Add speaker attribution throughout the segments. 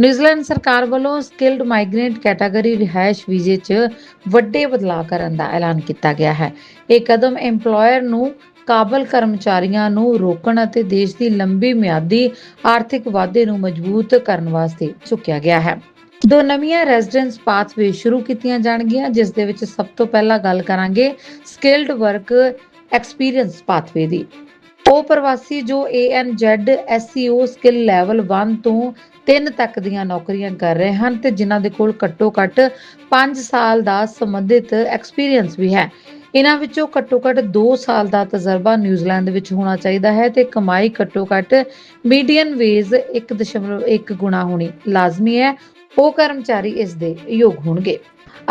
Speaker 1: New Zealand ਸਰਕਾਰ ਵੱਲੋਂ skilled migrant category ਰਿਹਾਇਸ਼ ਵੀਜ਼ੇ 'ਚ ਵੱਡੇ ਬਦਲਾਅ ਕਰਨ ਦਾ ਐਲਾਨ ਕੀਤਾ ਗਿਆ ਹੈ। ਇਹ ਕਦਮ EMPLOYER ਨੂੰ, ਕਾਬਲ ਕਰਮਚਾਰੀਆਂ ਨੂੰ ਰੋਕਣ ਅਤੇ ਦੇਸ਼ ਦੀ ਲੰਬੀ ਮਿਆਦੀ ਆਰਥਿਕ ਵਾਧੇ ਨੂੰ ਮਜ਼ਬੂਤ ਕਰਨ ਵਾਸਤੇ ਚੁੱਕਿਆ ਗਿਆ ਹੈ। ਦੋ ਨਵੀਆਂ ਰੈਜ਼ੀਡੈਂਸ ਪਾਥਵੇ ਸ਼ੁਰੂ ਕੀਤੀਆਂ ਜਾਣਗੀਆਂ, ਜਿਸ ਦੇ ਵਿੱਚ ਸਭ ਤੋਂ ਪਹਿਲਾਂ ਗੱਲ ਕਰਾਂਗੇ ਸਕਿਲਡ ਵਰਕ ਐਕਸਪੀਰੀਅੰਸ ਪਾਥਵੇ ਦੀ। ਉਹ ਪ੍ਰਵਾਸੀ ਜੋ ANZ SEO ਸਕਿੱਲ ਲੈਵਲ 1 ਤੋਂ 3 ਤੱਕ ਦੀਆਂ ਨੌਕਰੀਆਂ ਕਰ ਰਹੇ ਹਨ ਤੇ ਜਿਨ੍ਹਾਂ ਦੇ ਕੋਲ ਘੱਟੋ-ਘੱਟ 5 ਸਾਲ ਦਾ ਸੰਬੰਧਿਤ ਐਕਸਪੀਰੀਅੰਸ ਵੀ ਹੈ। ਇਹਨਾਂ ਵਿੱਚੋਂ ਘੱਟੋ-ਘੱਟ 2 ਸਾਲ ਦਾ ਤਜਰਬਾ ਨਿਊਜ਼ੀਲੈਂਡ ਵਿੱਚ ਹੋਣਾ ਚਾਹੀਦਾ ਹੈ ਤੇ ਕਮਾਈ ਘੱਟੋ-ਘੱਟ ਮੀਡੀਅਨ ਵੇਜ 1.1 ਗੁਣਾ ਹੋਣੀ ਲਾਜ਼ਮੀ ਹੈ। ਉਹ ਕਰਮਚਾਰੀ ਇਸ ਦੇ ਯੋਗ ਹੋਣਗੇ।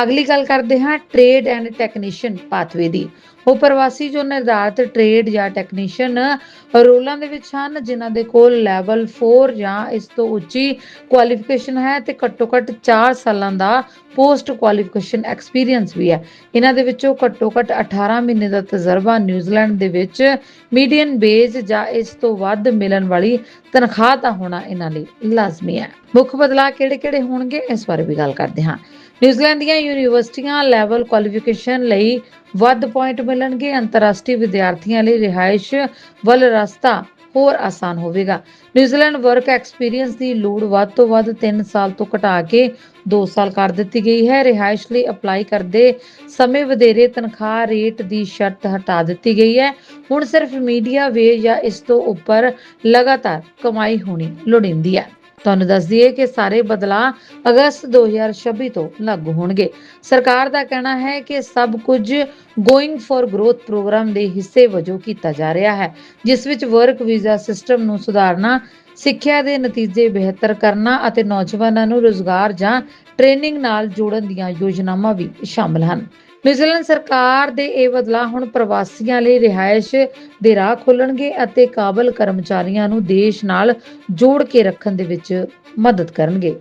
Speaker 1: ਅਗਲੀ ਗੱਲ ਕਰਦੇ ਹਾਂ ਟ੍ਰੇਡ ਐਂਡ ਟੈਕਨੀਸ਼ੀਅਨ ਪਾਥਵੇ ਦੀ। ਉਹ ਪ੍ਰਵਾਸੀ ਜੋ ਨਿਰਧਾਰਤ ਟ੍ਰੇਡ ਜਾਂ ਟੈਕਨੀਸ਼ੀਅਨ ਰੋਲਾਂ ਦੇ ਵਿੱਚ ਹਨ, ਜਿਨ੍ਹਾਂ ਦੇ ਕੋਲ ਲੈਵਲ 4 ਜਾਂ ਇਸ ਤੋਂ ਉੱਚੀ ਕੁਆਲੀਫਿਕੇਸ਼ਨ ਹੈ ਤੇ ਘੱਟੋ ਘੱਟ 4 ਸਾਲਾਂ ਦਾ ਪੋਸਟ ਕੁਆਲੀਫਿਕੇਸ਼ਨ ਐਕਸਪੀਰੀਅੰਸ ਵੀ ਹੈ। ਇਹਨਾਂ ਦੇ ਵਿੱਚੋਂ ਘੱਟੋ ਘੱਟ 18 ਮਹੀਨੇ ਦਾ ਤਜਰਬਾ ਨਿਊਜ਼ੀਲੈਂਡ ਦੇ ਵਿੱਚ ਮੀਡੀਅਨ ਬੇਸ ਜਾਂ ਇਸ ਤੋਂ ਵੱਧ ਮਿਲਣ ਵਾਲੀ ਤਨਖਾਹ ਦਾ ਹੋਣਾ ਇਹਨਾਂ ਲਈ ਲਾਜ਼ਮੀ ਹੈ। ਮੁੱਖ ਬਦਲਾਅ ਕਿਹੜੇ-ਕਿਹੜੇ ਹੋਣਗੇ? ਇਸ ਬਾਰੇ ਵੀ ਗੱਲ ਕਰਦੇ ਹਾਂ। ਨਿਊਜ਼ੀਲੈਂਡ ਦੀਆਂ ਯੂਨੀਵਰਸਿਟੀਆਂ ਲੈਵਲ ਕੁਆਲੀਫਿਕੇਸ਼ਨ ਲਈ ਵੱਧ ਪੁਆਇੰਟ ਮਿਲਣਗੇ। ਅੰਤਰਰਾਸ਼ਟਰੀ ਵਿਦਿਆਰਥੀਆਂ ਲਈ ਰਿਹਾਇਸ਼ ਵੱਲ ਰਸਤਾ ਹੋਰ ਆਸਾਨ ਹੋਵੇਗਾ। ਨਿਊਜ਼ੀਲੈਂਡ ਵਰਕ ਐਕਸਪੀਰੀਅੰਸ ਦੀ ਲੋੜ ਵੱਧ ਤੋਂ ਵੱਧ 3 ਸਾਲ ਤੋਂ ਘਟਾ ਕੇ 2 ਸਾਲ ਕਰ ਦਿੱਤੀ ਗਈ ਹੈ। ਰਿਹਾਇਸ਼ ਲਈ ਅਪਲਾਈ ਕਰਦੇ ਸਮੇਂ ਵਧੇਰੇ ਤਨਖਾਹ ਰੇਟ ਦੀ ਸ਼ਰਤ ਹਟਾ ਦਿੱਤੀ ਗਈ ਹੈ। ਹੁਣ ਸਿਰਫ ਮੀਡੀਆ ਵੇ ਜਾਂ ਇਸ ਤੋਂ ਉੱਪਰ ਲਗਾਤਾਰ ਕਮਾਈ ਹੋਣੀ ਲੋੜੀਂਦੀ ਹੈ। ਤੁਹਾਨੂੰ ਦੱਸ ਦਈਏ ਕਿ ਸਾਰੇ ਬਦਲਾਅ ਅਗਸਤ 2026 ਤੋਂ ਲਾਗੂ ਹੋਣਗੇ। ਸਰਕਾਰ ਦਾ ਕਹਿਣਾ ਹੈ ਕਿ ਸਭ ਕੁਝ ਗੋਇੰਗ ਫॉर ਗਰੋਥ ਪ੍ਰੋਗਰਾਮ ਦੇ ਹਿੱਸੇ ਵਜੋਂ ਕੀਤਾ ਜਾ ਰਿਹਾ ਹੈ, ਜਿਸ ਵਿੱਚ ਵਰਕ ਵੀਜ਼ਾ ਸਿਸਟਮ ਨੂੰ ਸੁਧਾਰਨਾ, ਸਿੱਖਿਆ ਦੇ ਨਤੀਜੇ ਬਿਹਤਰ ਕਰਨਾ ਅਤੇ ਨੌਜਵਾਨਾਂ ਨੂੰ ਰੋਜ਼ਗਾਰ ਜਾਂ ਟ੍ਰੇਨਿੰਗ ਨਾਲ ਜੋੜਨ ਦੀਆਂ ਯੋਜਨਾਵਾਂ ਵੀ ਸ਼ਾਮਲ ਹਨ। ਨਿਊਜ਼ੀਲੈਂਡ ਸਰਕਾਰ ਦੇ ਇਹ ਬਦਲਾਅ ਹੁਣ ਪ੍ਰਵਾਸੀਆਂ ਲਈ ਰਿਹਾਇਸ਼ ਦੇ ਰਾਹ ਖੋਲਣਗੇ ਅਤੇ ਕਾਬਲ ਕਰਮਚਾਰੀਆਂ ਨੂੰ ਦੇਸ਼ ਨਾਲ ਜੋੜ ਕੇ ਰੱਖਣ ਦੇ ਵਿੱਚ ਮਦਦ ਕਰਨਗੇ।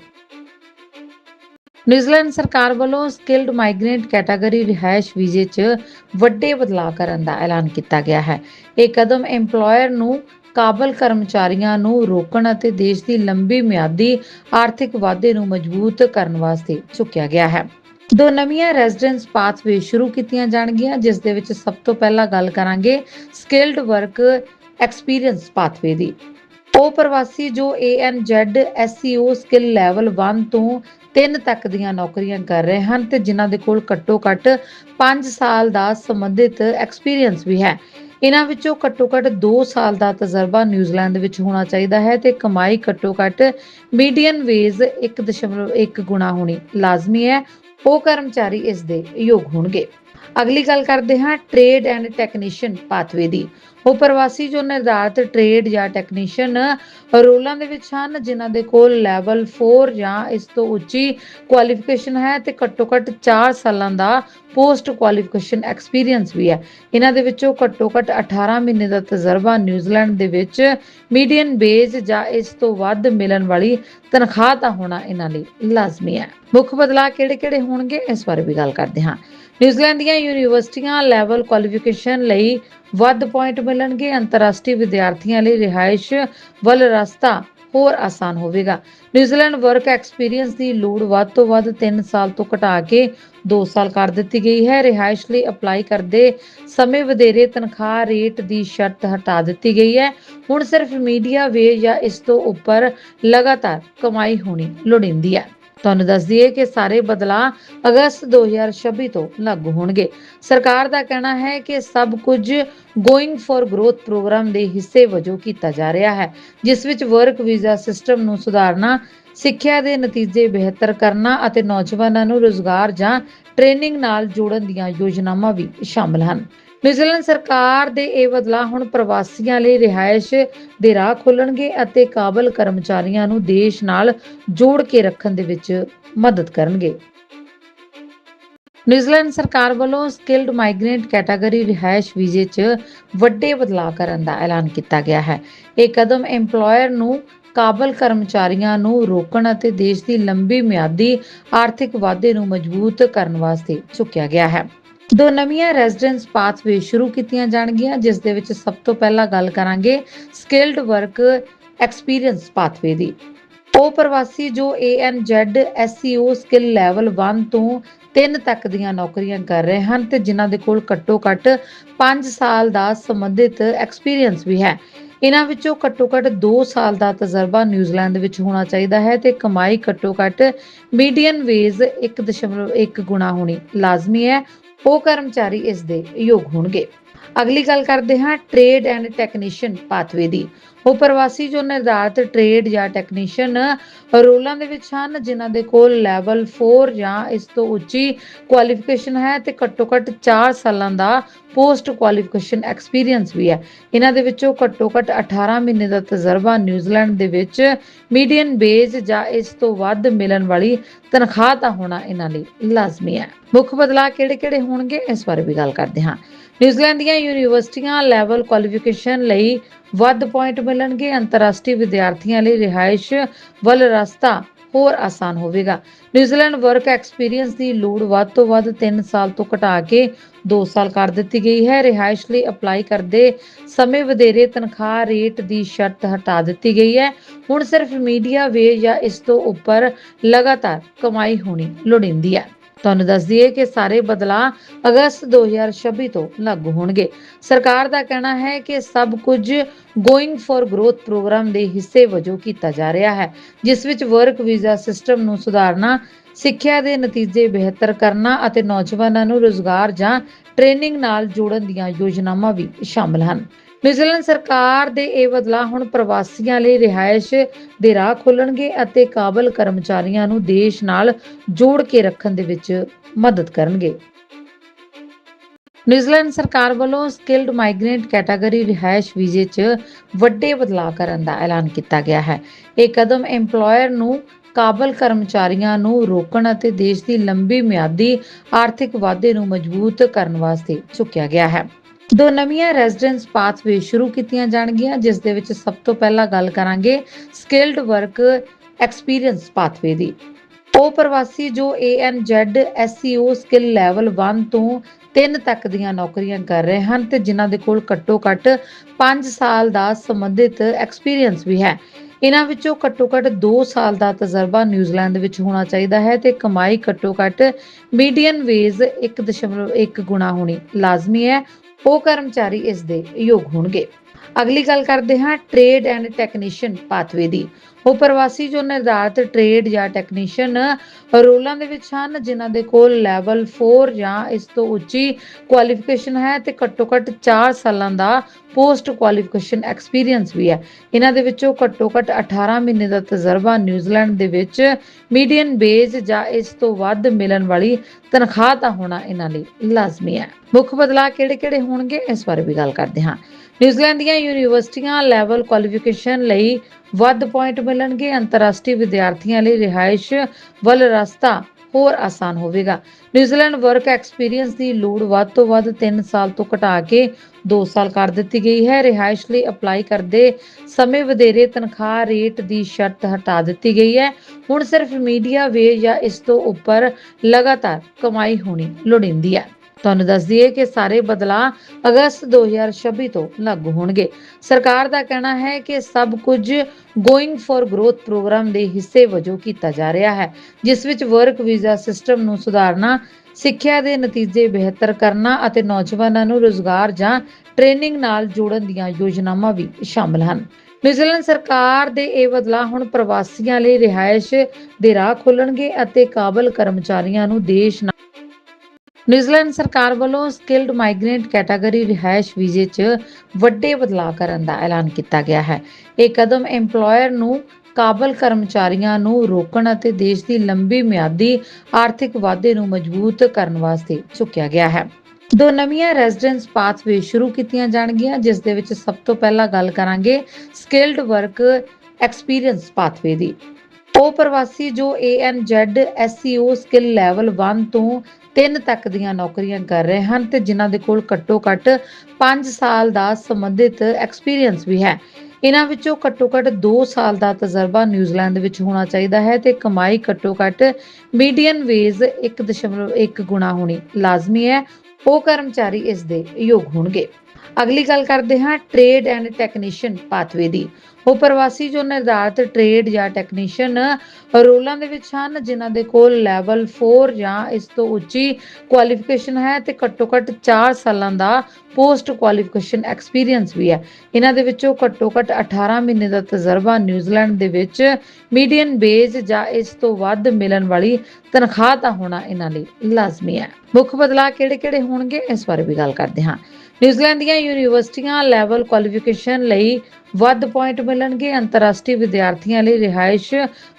Speaker 1: ਨਿਊਜ਼ੀਲੈਂਡ ਸਰਕਾਰ ਵੱਲੋਂ ਸਕਿਲਡ ਮਾਈਗ੍ਰੈਂਟ ਕੈਟਾਗਰੀ ਰਿਹਾਇਸ਼ ਵੀਜ਼ੇ 'ਚ ਵੱਡੇ ਬਦਲਾਅ ਕਰਨ ਦਾ ਐਲਾਨ ਕੀਤਾ ਗਿਆ ਹੈ। ਇਹ ਕਦਮ EMPLOYER ਨੂੰ ਕਾਬਲ ਕਰਮਚਾਰੀਆਂ ਨੂੰ ਰੋਕਣ ਅਤੇ ਦੇਸ਼ ਦੀ ਲੰਬੀ ਮਿਆਦੀ ਆਰਥਿਕ ਵਾਧੇ ਨੂੰ ਮਜ਼ਬੂਤ ਕਰਨ ਵਾਸਤੇ ਚੁੱਕਿਆ ਗਿਆ ਹੈ। ਦੋ ਨਵੀਆਂ ਰੈਜ਼ੀਡੈਂਸ ਪਾਥਵੇ ਸ਼ੁਰੂ ਕੀਤੀਆਂ ਜਾਣਗੀਆਂ, ਜਿਸ ਦੇ ਵਿੱਚ ਸਭ ਤੋਂ ਪਹਿਲਾਂ ਗੱਲ ਕਰਾਂਗੇ ਸਕਿਲਡ ਵਰਕ ਐਕਸਪੀਰੀਅੰਸ ਪਾਥਵੇ ਦੀ। ਉਹ ਪ੍ਰਵਾਸੀ ਜੋ ANZ SEO ਸਕਿੱਲ ਲੈਵਲ 1 ਤੋਂ 3 ਤੱਕ ਦੀਆਂ ਨੌਕਰੀਆਂ ਕਰ ਰਹੇ ਹਨ ਤੇ ਜਿਨ੍ਹਾਂ ਦੇ ਕੋਲ ਘੱਟੋ-ਘੱਟ 5 ਸਾਲ ਦਾ ਸੰਬੰਧਿਤ ਐਕਸਪੀਰੀਅੰਸ ਵੀ ਹੈ। ਇਹਨਾਂ ਵਿੱਚੋਂ ਘੱਟੋ-ਘੱਟ 2 ਸਾਲ ਦਾ ਤਜਰਬਾ ਨਿਊਜ਼ੀਲੈਂਡ ਵਿੱਚ ਹੋਣਾ ਚਾਹੀਦਾ ਹੈ ਤੇ ਕਮਾਈ ਘੱਟੋ-ਘੱਟ ਮੀਡੀਅਨ ਵੇਜ 1.1 ਗੁਣਾ ਹੋਣੀ ਲਾਜ਼ਮੀ ਹੈ। ਉਹ ਕਰਮਚਾਰੀ ਇਸ ਦੇ ਯੋਗ ਹੋਣਗੇ। ਅਗਲੀ ਗੱਲ ਕਰਦੇ ਹਾਂ ਟ੍ਰੇਡ ਐਂਡ ਟੈਕਨੀਸ਼ੀਅਨ ਪਾਥਵੇ ਦੀ। ਉਹ ਪ੍ਰਵਾਸੀ ਜੋ ਨਿਰਧਾਰਤ ਟ੍ਰੇਡ ਜਾਂ ਟੈਕਨੀਸ਼ੀਅਨ ਰੋਲਾਂ ਦੇ ਵਿੱਚ ਹਨ, ਜਿਨ੍ਹਾਂ ਦੇ ਕੋਲ ਲੈਵਲ 4 ਜਾਂ ਇਸ ਤੋਂ ਉੱਚੀ ਕੁਆਲੀਫਿਕੇਸ਼ਨ ਹੈ ਤੇ ਘੱਟੋ ਘੱਟ 4 ਸਾਲਾਂ ਦਾ ਪੋਸਟ ਕੁਆਲੀਫਿਕੇਸ਼ਨ ਐਕਸਪੀਰੀਅੰਸ ਵੀ ਹੈ। ਇਹਨਾਂ ਦੇ ਵਿੱਚੋਂ ਘੱਟੋ ਘੱਟ 18 ਮਹੀਨੇ ਦਾ ਤਜਰਬਾ ਨਿਊਜ਼ੀਲੈਂਡ ਦੇ ਵਿੱਚ ਮੀਡੀਅਨ ਬੇਸ ਜਾਂ ਇਸ ਤੋਂ ਵੱਧ ਮਿਲਣ ਵਾਲੀ ਤਨਖਾਹ ਦਾ ਹੋਣਾ ਇਹਨਾਂ ਲਈ ਲਾਜ਼ਮੀ ਹੈ। ਮੁੱਖ ਬਦਲਾਅ ਕਿਹੜੇ-ਕਿਹੜੇ ਹੋਣਗੇ? ਇਸ ਬਾਰੇ ਵੀ ਗੱਲ ਕਰਦੇ ਹਾਂ। ਨਿਊਜ਼ੀਲੈਂਡ ਦੀਆਂ ਯੂਨੀਵਰਸਿਟੀਆਂ ਲੈਵਲ ਕੁਆਲੀਫਿਕੇਸ਼ਨ ਲਈ ਵੱਧ ਪੁਆਇੰਟ ਮਿਲਣਗੇ। ਅੰਤਰਰਾਸ਼ਟਰੀ ਵਿਦਿਆਰਥੀਆਂ ਲਈ ਰਿਹਾਇਸ਼ ਵੱਲ ਰਸਤਾ ਹੋਰ ਆਸਾਨ ਹੋਵੇਗਾ। ਨਿਊਜ਼ੀਲੈਂਡ ਵਰਕ ਐਕਸਪੀਰੀਅੰਸ ਦੀ ਲੋੜ ਵੱਧ ਤੋਂ ਵੱਧ 3 ਸਾਲ ਤੋਂ ਘਟਾ ਕੇ 2 ਸਾਲ ਕਰ ਦਿੱਤੀ ਗਈ ਹੈ। ਰਿਹਾਇਸ਼ ਲਈ ਅਪਲਾਈ ਕਰਦੇ ਸਮੇਂ ਵਧੇਰੇ ਤਨਖਾਹ ਰੇਟ ਦੀ ਸ਼ਰਤ ਹਟਾ ਦਿੱਤੀ ਗਈ ਹੈ। ਹੁਣ ਸਿਰਫ ਮੀਡੀਆ ਵੇ ਜਾਂ ਇਸ ਤੋਂ ਉੱਪਰ ਲਗਾਤਾਰ ਕਮਾਈ ਹੋਣੀ ਲੋੜੀਂਦੀ ਹੈ। ਤੁਹਾਨੂੰ ਦੱਸ ਦਈਏ ਕਿ ਸਾਰੇ ਬਦਲਾਅ ਅਗਸਤ 2026 ਤੋਂ ਲਾਗੂ ਹੋਣਗੇ। ਸਰਕਾਰ ਦਾ ਕਹਿਣਾ ਹੈ ਕਿ ਸਭ ਕੁਝ ਗੋਇੰਗ ਫॉर ਗਰੋਥ ਪ੍ਰੋਗਰਾਮ ਦੇ ਹਿੱਸੇ ਵਜੋਂ ਕੀਤਾ ਜਾ ਰਿਹਾ ਹੈ, ਜਿਸ ਵਿੱਚ ਵਰਕ ਵੀਜ਼ਾ ਸਿਸਟਮ ਨੂੰ ਸੁਧਾਰਨਾ, ਸਿੱਖਿਆ ਦੇ ਨਤੀਜੇ ਬਿਹਤਰ ਕਰਨਾ ਅਤੇ ਨੌਜਵਾਨਾਂ ਨੂੰ ਰੋਜ਼ਗਾਰ ਜਾਂ ਟ੍ਰੇਨਿੰਗ ਨਾਲ ਜੋੜਨ ਦੀਆਂ ਯੋਜਨਾਵਾਂ ਵੀ ਸ਼ਾਮਲ ਹਨ। ਨਿਊਜ਼ੀਲੈਂਡ ਸਰਕਾਰ ਦੇ ਇਹ ਬਦਲਾਅ ਹੁਣ ਪ੍ਰਵਾਸੀਆਂ ਲਈ ਰਿਹਾਇਸ਼ ਦੇ ਰਾਹ ਖੋਲਣਗੇ ਅਤੇ ਕਾਬਲ ਕਰਮਚਾਰੀਆਂ ਨੂੰ ਦੇਸ਼ ਨਾਲ ਜੋੜ ਕੇ ਰੱਖਣ ਦੇ ਵਿੱਚ ਮਦਦ ਕਰਨਗੇ। ਨਿਊਜ਼ੀਲੈਂਡ ਸਰਕਾਰ ਵੱਲੋਂ ਸਕਿਲਡ ਮਾਈਗ੍ਰੈਂਟ ਕੈਟਾਗਰੀ ਰਿਹਾਇਸ਼ ਵੀਜ਼ੇ 'ਚ ਵੱਡੇ ਬਦਲਾਅ ਕਰਨ ਦਾ ਐਲਾਨ ਕੀਤਾ ਗਿਆ ਹੈ। ਇਹ ਕਦਮ EMPLOYER ਨੂੰ ਕਾਬਲ ਕਰਮਚਾਰੀਆਂ ਨੂੰ ਰੋਕਣ ਅਤੇ ਦੇਸ਼ ਦੀ ਲੰਬੀ ਮਿਆਦੀ ਆਰਥਿਕ ਵਾਧੇ ਨੂੰ ਮਜ਼ਬੂਤ ਕਰਨ ਵਾਸਤੇ ਚੁੱਕਿਆ ਗਿਆ ਹੈ। ਦੋ ਨਵੀਆਂ ਰੈਜ਼ੀਡੈਂਸ ਪਾਥਵੇ ਸ਼ੁਰੂ ਕੀਤੀਆਂ ਜਾਣਗੀਆਂ, ਜਿਸ ਦੇ ਵਿੱਚ ਸਭ ਤੋਂ ਪਹਿਲਾਂ ਗੱਲ ਕਰਾਂਗੇ ਸਕਿਲਡ ਵਰਕ ਐਕਸਪੀਰੀਅੰਸ ਪਾਥਵੇ ਦੀ। ਉਹ ਪ੍ਰਵਾਸੀ ਜੋ ANZ SEO ਸਕਿੱਲ ਲੈਵਲ 1 ਤੋਂ 3 ਤੱਕ ਦੀਆਂ ਨੌਕਰੀਆਂ ਕਰ ਰਹੇ ਹਨ ਤੇ ਜਿਨ੍ਹਾਂ ਦੇ ਕੋਲ ਘੱਟੋ-ਘੱਟ 5 ਸਾਲ ਦਾ ਸੰਬੰਧਿਤ ਐਕਸਪੀਰੀਅੰਸ ਵੀ ਹੈ। ਇਹਨਾਂ ਵਿੱਚੋਂ ਘੱਟੋ-ਘੱਟ 2 ਸਾਲ ਦਾ ਤਜਰਬਾ ਨਿਊਜ਼ੀਲੈਂਡ ਵਿੱਚ ਹੋਣਾ ਚਾਹੀਦਾ ਹੈ ਤੇ ਕਮਾਈ ਘੱਟੋ-ਘੱਟ ਮੀਡੀਅਨ ਵੇਜ 1.1 ਗੁਣਾ ਹੋਣੀ ਲਾਜ਼ਮੀ ਹੈ। ਉਹ ਕਰਮਚਾਰੀ ਇਸ ਦੇ ਯੋਗ ਹੋਣਗੇ। ਅਗਲੀ ਗੱਲ ਕਰਦੇ ਹਾਂ ਟ੍ਰੇਡ ਐਂਡ ਟੈਕਨੀਸ਼ੀਅਨ ਪਾਥਵੇ ਦੀ। ਉਹ ਪ੍ਰਵਾਸੀ ਜੋ ਨਿਰਧਾਰਤ ਟ੍ਰੇਡ ਜਾਂ ਟੈਕਨੀਸ਼ੀਅਨ ਰੋਲਾਂ ਦੇ ਵਿੱਚ ਹਨ, ਜਿਨ੍ਹਾਂ ਦੇ ਕੋਲ ਲੈਵਲ 4 ਜਾਂ ਇਸ ਤੋਂ ਉੱਚੀ ਕੁਆਲੀਫਿਕੇਸ਼ਨ ਹੈ ਤੇ ਘੱਟੋ ਘੱਟ 4 ਸਾਲਾਂ ਦਾ ਪੋਸਟ ਕੁਆਲੀਫਿਕੇਸ਼ਨ ਐਕਸਪੀਰੀਅੰਸ ਵੀ ਹੈ। ਇਹਨਾਂ ਦੇ ਵਿੱਚੋਂ ਘੱਟੋ ਘੱਟ 18 ਮਹੀਨੇ ਦਾ ਤਜਰਬਾ ਨਿਊਜ਼ੀਲੈਂਡ ਦੇ ਵਿੱਚ ਮੀਡੀਅਨ ਬੇਸ ਜਾਂ ਇਸ ਤੋਂ ਵੱਧ ਮਿਲਣ ਵਾਲੀ ਤਨਖਾਹ ਦਾ ਹੋਣਾ ਇਹਨਾਂ ਲਈ ਲਾਜ਼ਮੀ ਹੈ। ਮੁੱਖ ਬਦਲਾਅ ਕਿਹੜੇ-ਕਿਹੜੇ ਹੋਣਗੇ? ਇਸ ਬਾਰੇ ਵੀ ਗੱਲ ਕਰਦੇ ਹਾਂ। ਨਿਊਜ਼ੀਲੈਂਡ ਦੀਆਂ ਯੂਨੀਵਰਸਿਟੀਆਂ ਲੈਵਲ ਕੁਆਲੀਫਿਕੇਸ਼ਨ ਲਈ ਵੱਧ ਪੁਆਇੰਟ ਮਿਲਣਗੇ। ਅੰਤਰਰਾਸ਼ਟਰੀ ਵਿਦਿਆਰਥੀਆਂ ਲਈ ਰਿਹਾਇਸ਼ ਵੱਲ ਰਸਤਾ ਹੋਰ ਆਸਾਨ ਹੋਵੇਗਾ। ਨਿਊਜ਼ੀਲੈਂਡ ਵਰਕ ਐਕਸਪੀਰੀਅੰਸ ਦੀ ਲੋੜ ਵੱਧ ਤੋਂ ਵੱਧ 3 ਸਾਲ ਤੋਂ ਘਟਾ ਕੇ 2 ਸਾਲ ਕਰ ਦਿੱਤੀ ਗਈ ਹੈ। ਰਿਹਾਇਸ਼ ਲਈ ਅਪਲਾਈ ਕਰਦੇ ਸਮੇਂ ਵਧੇਰੇ ਤਨਖਾਹ ਰੇਟ ਦੀ ਸ਼ਰਤ ਹਟਾ ਦਿੱਤੀ ਗਈ ਹੈ। ਹੁਣ ਸਿਰਫ ਮੀਡੀਆ ਵੇ ਜਾਂ ਇਸ ਤੋਂ ਉੱਪਰ ਲਗਾਤਾਰ ਕਮਾਈ ਹੋਣੀ ਲੋੜੀਂਦੀ ਹੈ। ਤੁਹਾਨੂੰ ਦੱਸ ਦਈਏ ਕਿ ਸਾਰੇ ਬਦਲਾਅ ਅਗਸਤ 2026 ਤੋਂ ਲਾਗੂ ਹੋਣਗੇ। ਸਰਕਾਰ ਦਾ ਕਹਿਣਾ ਹੈ ਕਿ ਸਭ ਕੁਝ ਗੋਇੰਗ ਫॉर ਗਰੋਥ ਪ੍ਰੋਗਰਾਮ ਦੇ ਹਿੱਸੇ ਵਜੋਂ ਕੀਤਾ ਜਾ ਰਿਹਾ ਹੈ, ਜਿਸ ਵਿੱਚ ਵਰਕ ਵੀਜ਼ਾ ਸਿਸਟਮ ਨੂੰ ਸੁਧਾਰਨਾ, ਸਿੱਖਿਆ ਦੇ ਨਤੀਜੇ ਬਿਹਤਰ ਕਰਨਾ ਅਤੇ ਨੌਜਵਾਨਾਂ ਨੂੰ ਰੋਜ਼ਗਾਰ ਜਾਂ ਟ੍ਰੇਨਿੰਗ ਨਾਲ ਜੋੜਨ ਦੀਆਂ ਯੋਜਨਾਵਾਂ ਵੀ ਸ਼ਾਮਲ ਹਨ। ਨਿਊਜ਼ੀਲੈਂਡ ਸਰਕਾਰ ਦੇ ਇਹ ਬਦਲਾਅ ਹੁਣ ਪ੍ਰਵਾਸੀਆਂ ਲਈ ਰਿਹਾਇਸ਼ ਦੇ ਰਾਹ ਖੋਲਣਗੇ ਅਤੇ ਕਾਬਲ ਕਰਮਚਾਰੀਆਂ ਨੂੰ ਦੇਸ਼ ਨਾਲ ਜੋੜ ਕੇ ਰੱਖਣ ਦੇ ਵਿੱਚ ਮਦਦ ਕਰਨਗੇ। ਨਿਊਜ਼ੀਲੈਂਡ ਸਰਕਾਰ ਵੱਲੋਂ ਸਕਿਲਡ ਮਾਈਗ੍ਰੈਂਟ ਕੈਟਾਗਰੀ ਰਿਹਾਇਸ਼ ਵੀਜ਼ੇ 'ਚ ਵੱਡੇ ਬਦਲਾਅ ਕਰਨ ਦਾ ਐਲਾਨ ਕੀਤਾ ਗਿਆ ਹੈ। ਇਹ ਕਦਮ EMPLOYER ਨੂੰ ਕਾਬਲ ਕਰਮਚਾਰੀਆਂ ਨੂੰ ਰੋਕਣ ਅਤੇ ਦੇਸ਼ ਦੀ ਲੰਬੀ ਮਿਆਦੀ ਆਰਥਿਕ ਵਾਧੇ ਨੂੰ ਮਜ਼ਬੂਤ ਕਰਨ ਵਾਸਤੇ ਚੁੱਕਿਆ ਗਿਆ ਹੈ। ਦੋ ਨਵੀਆਂ ਰੈਜ਼ੀਡੈਂਸ ਪਾਥਵੇ ਸ਼ੁਰੂ ਕੀਤੀਆਂ ਜਾਣਗੀਆਂ, ਜਿਸ ਦੇ ਵਿੱਚ ਸਭ ਤੋਂ ਪਹਿਲਾਂ ਗੱਲ ਕਰਾਂਗੇ ਸਕਿਲਡ ਵਰਕ ਐਕਸਪੀਰੀਅੰਸ ਪਾਥਵੇ ਦੀ। ਉਹ ਪ੍ਰਵਾਸੀ ਜੋ ANZ SEO ਸਕਿੱਲ ਲੈਵਲ 1 ਤੋਂ 3 ਤੱਕ ਦੀਆਂ ਨੌਕਰੀਆਂ ਕਰ ਰਹੇ ਹਨ ਤੇ ਜਿਨ੍ਹਾਂ ਦੇ ਕੋਲ ਘੱਟੋ-ਘੱਟ 5 ਸਾਲ ਦਾ ਸੰਬੰਧਿਤ ਐਕਸਪੀਰੀਅੰਸ ਵੀ ਹੈ। ਇਹਨਾਂ ਵਿੱਚੋਂ ਘੱਟੋ-ਘੱਟ 2 ਸਾਲ ਦਾ ਤਜਰਬਾ ਨਿਊਜ਼ੀਲੈਂਡ ਵਿੱਚ ਹੋਣਾ ਚਾਹੀਦਾ ਹੈ ਤੇ ਕਮਾਈ ਘੱਟੋ-ਘੱਟ ਮੀਡੀਅਨ ਵੇਜ 1.1 ਗੁਣਾ ਹੋਣੀ ਲਾਜ਼ਮੀ ਹੈ। ਉਹ ਕਰਮਚਾਰੀ ਇਸ ਦੇ ਯੋਗ ਹੋਣਗੇ। ਅਗਲੀ ਗੱਲ ਕਰਦੇ ਹਾਂ ਟ੍ਰੇਡ ਐਂਡ ਟੈਕਨੀਸ਼ੀਅਨ ਪਾਥਵੇ ਦੀ। ਉਹ ਪ੍ਰਵਾਸੀ ਜੋ ਨਿਰਧਾਰਤ ਟ੍ਰੇਡ ਜਾਂ ਟੈਕਨੀਸ਼ੀਅਨ ਰੋਲਾਂ ਦੇ ਵਿੱਚ ਹਨ, ਜਿਨ੍ਹਾਂ ਦੇ ਕੋਲ ਲੈਵਲ 4 ਜਾਂ ਇਸ ਤੋਂ ਉੱਚੀ ਕੁਆਲੀਫਿਕੇਸ਼ਨ ਹੈ ਤੇ ਘੱਟੋ ਘੱਟ 4 ਸਾਲਾਂ ਦਾ ਪੋਸਟ ਕੁਆਲੀਫਿਕੇਸ਼ਨ ਐਕਸਪੀਰੀਅੰਸ ਵੀ ਹੈ। ਇਹਨਾਂ ਦੇ ਵਿੱਚੋਂ ਘੱਟੋ ਘੱਟ 18 ਮਹੀਨੇ ਦਾ ਤਜਰਬਾ ਨਿਊਜ਼ੀਲੈਂਡ ਦੇ ਵਿੱਚ ਮੀਡੀਅਨ ਬੇਸ ਜਾਂ ਇਸ ਤੋਂ ਵੱਧ ਮਿਲਣ ਵਾਲੀ ਤਨਖਾਹ ਦਾ ਹੋਣਾ ਇਹਨਾਂ ਲਈ ਲਾਜ਼ਮੀ ਹੈ। ਮੁੱਖ ਬਦਲਾਅ ਕਿਹੜੇ-ਕਿਹੜੇ ਹੋਣਗੇ? ਇਸ ਬਾਰੇ ਵੀ ਗੱਲ ਕਰਦੇ ਹਾਂ। ਨਿਊਜ਼ੀਲੈਂਡ ਦੀਆਂ ਯੂਨੀਵਰਸਿਟੀਆਂ ਲੈਵਲ ਕੁਆਲੀਫਿਕੇਸ਼ਨ ਲਈ ਵੱਧ ਪੁਆਇੰਟ ਮਿਲਣਗੇ। ਅੰਤਰਰਾਸ਼ਟਰੀ ਵਿਦਿਆਰਥੀਆਂ ਲਈ ਰਿਹਾਇਸ਼ ਵੱਲ ਰਸਤਾ ਹੋਰ ਆਸਾਨ ਹੋਵੇਗਾ। ਨਿਊਜ਼ੀਲੈਂਡ ਵਰਕ ਐਕਸਪੀਰੀਅੰਸ ਦੀ ਲੋੜ ਵੱਧ ਤੋਂ ਵੱਧ 3 ਸਾਲ ਤੋਂ ਘਟਾ ਕੇ 2 ਸਾਲ ਕਰ ਦਿੱਤੀ ਗਈ ਹੈ। ਰਿਹਾਇਸ਼ ਲਈ ਅਪਲਾਈ ਕਰਦੇ ਸਮੇਂ ਵਧੇਰੇ ਤਨਖਾਹ ਰੇਟ ਦੀ ਸ਼ਰਤ ਹਟਾ ਦਿੱਤੀ ਗਈ ਹੈ। ਹੁਣ ਸਿਰਫ ਮੀਡੀਆ ਵੇ ਜਾਂ ਇਸ ਤੋਂ ਉੱਪਰ ਲਗਾਤਾਰ ਕਮਾਈ ਹੋਣੀ ਲੋੜੀਂਦੀ ਹੈ। ਤੁਹਾਨੂੰ ਦੱਸ ਦਈਏ ਕਿ ਸਾਰੇ ਬਦਲਾਅ ਅਗਸਤ 2026 ਤੋਂ ਲਾਗੂ ਹੋਣਗੇ। ਸਰਕਾਰ ਦਾ ਕਹਿਣਾ ਹੈ ਕਿ ਸਭ ਕੁਝ ਗੋਇੰਗ ਫॉर ਗਰੋਥ ਪ੍ਰੋਗਰਾਮ ਦੇ ਹਿੱਸੇ ਵਜੋਂ ਕੀਤਾ ਜਾ ਰਿਹਾ ਹੈ, ਜਿਸ ਵਿੱਚ ਵਰਕ ਵੀਜ਼ਾ ਸਿਸਟਮ ਨੂੰ ਸੁਧਾਰਨਾ, ਸਿੱਖਿਆ ਦੇ ਨਤੀਜੇ ਬਿਹਤਰ ਕਰਨਾ ਅਤੇ ਨੌਜਵਾਨਾਂ ਨੂੰ ਰੋਜ਼ਗਾਰ ਜਾਂ ਟ੍ਰੇਨਿੰਗ ਨਾਲ ਜੋੜਨ ਦੀਆਂ ਯੋਜਨਾਵਾਂ ਵੀ ਸ਼ਾਮਲ ਹਨ। ਨਿਊਜ਼ੀਲੈਂਡ ਸਰਕਾਰ ਦੇ ਇਹ ਬਦਲਾਅ ਹੁਣ ਪ੍ਰਵਾਸੀਆਂ ਲਈ ਰਿਹਾਇਸ਼ ਦੇ ਰਾਹ ਖੋਲਣਗੇ ਅਤੇ ਕਾਬਲ ਕਰਮਚਾਰੀਆਂ ਨੂੰ ਦੇਸ਼ ਨਾਲ ਨਿਊਜ਼ੀਲੈਂਡ ਸਰਕਾਰ ਵੱਲੋਂ ਸਕਿਲਡ ਮਾਈਗ੍ਰੈਂਟ ਕੈਟਾਗਰੀ ਰਿਹਾਇਸ਼ ਵੀਜ਼ੇ 'ਚ ਵੱਡੇ ਬਦਲਾਅ ਕਰਨ ਦਾ ਐਲਾਨ ਕੀਤਾ ਗਿਆ ਹੈ। ਇਹ ਕਦਮ EMPLOYER ਨੂੰ ਕਾਬਲ ਕਰਮਚਾਰੀਆਂ ਨੂੰ ਰੋਕਣ ਅਤੇ ਦੇਸ਼ ਦੀ ਲੰਬੀ ਮਿਆਦੀ ਆਰਥਿਕ ਵਾਧੇ ਨੂੰ ਮਜ਼ਬੂਤ ਕਰਨ ਵਾਸਤੇ ਚੁੱਕਿਆ ਗਿਆ ਹੈ। ਦੋ ਨਵੀਆਂ ਰੈਜ਼ੀਡੈਂਸ ਪਾਥਵੇ ਸ਼ੁਰੂ ਕੀਤੀਆਂ ਜਾਣਗੀਆਂ, ਜਿਸ ਦੇ ਵਿੱਚ ਸਭ ਤੋਂ ਪਹਿਲਾਂ ਗੱਲ ਕਰਾਂਗੇ ਸਕਿਲਡ ਵਰਕ ਐਕਸਪੀਰੀਅੰਸ ਪਾਥਵੇ ਦੀ। ਉਹ ਪ੍ਰਵਾਸੀ ਜੋ ANZ SEO ਸਕਿੱਲ ਲੈਵਲ 1 ਤੋਂ 3 ਤੱਕ ਦੀਆਂ ਨੌਕਰੀਆਂ ਕਰ ਰਹੇ ਹਨ ਤੇ ਜਿਨ੍ਹਾਂ ਦੇ ਕੋਲ ਘੱਟੋ-ਘੱਟ 5 ਸਾਲ ਦਾ ਸੰਬੰਧਿਤ ਐਕਸਪੀਰੀਅੰਸ ਵੀ ਹੈ। ਇਹਨਾਂ ਵਿੱਚੋਂ ਘੱਟੋ-ਘੱਟ 2 ਸਾਲ ਦਾ ਤਜਰਬਾ ਨਿਊਜ਼ੀਲੈਂਡ ਵਿੱਚ ਹੋਣਾ ਚਾਹੀਦਾ ਹੈ ਤੇ ਕਮਾਈ ਘੱਟੋ-ਘੱਟ ਮੀਡੀਅਨ ਵੇਜ 1.1 ਗੁਣਾ ਹੋਣੀ ਲਾਜ਼ਮੀ ਹੈ। ਉਹ ਕਰਮਚਾਰੀ ਇਸ ਦੇ ਯੋਗ ਹੋਣਗੇ। ਅਗਲੀ ਗੱਲ ਕਰਦੇ ਹਾਂ ਟ੍ਰੇਡ ਐਂਡ ਟੈਕਨੀਸ਼ੀਅਨ ਪਾਥਵੇ ਦੀ। ਉਹ ਪ੍ਰਵਾਸੀ ਜੋ ਨਿਰਧਾਰਤ ਟ੍ਰੇਡ ਜਾਂ ਟੈਕਨੀਸ਼ੀਅਨ ਰੋਲਾਂ ਦੇ ਵਿੱਚ ਹਨ, ਜਿਨ੍ਹਾਂ ਦੇ ਕੋਲ ਲੈਵਲ 4 ਜਾਂ ਇਸ ਤੋਂ ਉੱਚੀ ਕੁਆਲੀਫਿਕੇਸ਼ਨ ਹੈ ਤੇ ਘੱਟੋ ਘੱਟ 4 ਸਾਲਾਂ ਦਾ ਪੋਸਟ ਕੁਆਲੀਫਿਕੇਸ਼ਨ ਐਕਸਪੀਰੀਅੰਸ ਵੀ ਹੈ। ਇਹਨਾਂ ਦੇ ਵਿੱਚੋਂ ਘੱਟੋ ਘੱਟ 18 ਮਹੀਨੇ ਦਾ ਤਜਰਬਾ ਨਿਊਜ਼ੀਲੈਂਡ ਦੇ ਵਿੱਚ ਮੀਡੀਅਨ ਬੇਜ ਜਾਂ ਇਸ ਤੋਂ ਵੱਧ ਮਿਲਣ ਵਾਲੀ ਤਨਖਾਹ ਤਾਂ ਹੋਣਾ ਇਹਨਾਂ ਲਈ ਲਾਜ਼ਮੀ ਹੈ। ਮੁੱਖ ਬਦਲਾਅ ਕਿਹੜੇ-ਕਿਹੜੇ ਹੋਣਗੇ, ਇਸ ਬਾਰੇ ਵੀ ਗੱਲ ਕਰਦੇ ਹਾਂ। ਨਿਊਜ਼ੀਲੈਂਡ ਦੀਆਂ ਯੂਨੀਵਰਸਿਟੀਆਂ ਲੈਵਲ ਕੁਆਲੀਫਿਕੇਸ਼ਨ ਲਈ ਵੱਧ ਪੁਆਇੰਟ ਮਿਲਣਗੇ। ਅੰਤਰਰਾਸ਼ਟਰੀ ਵਿਦਿਆਰਥੀਆਂ ਲਈ ਰਿਹਾਇਸ਼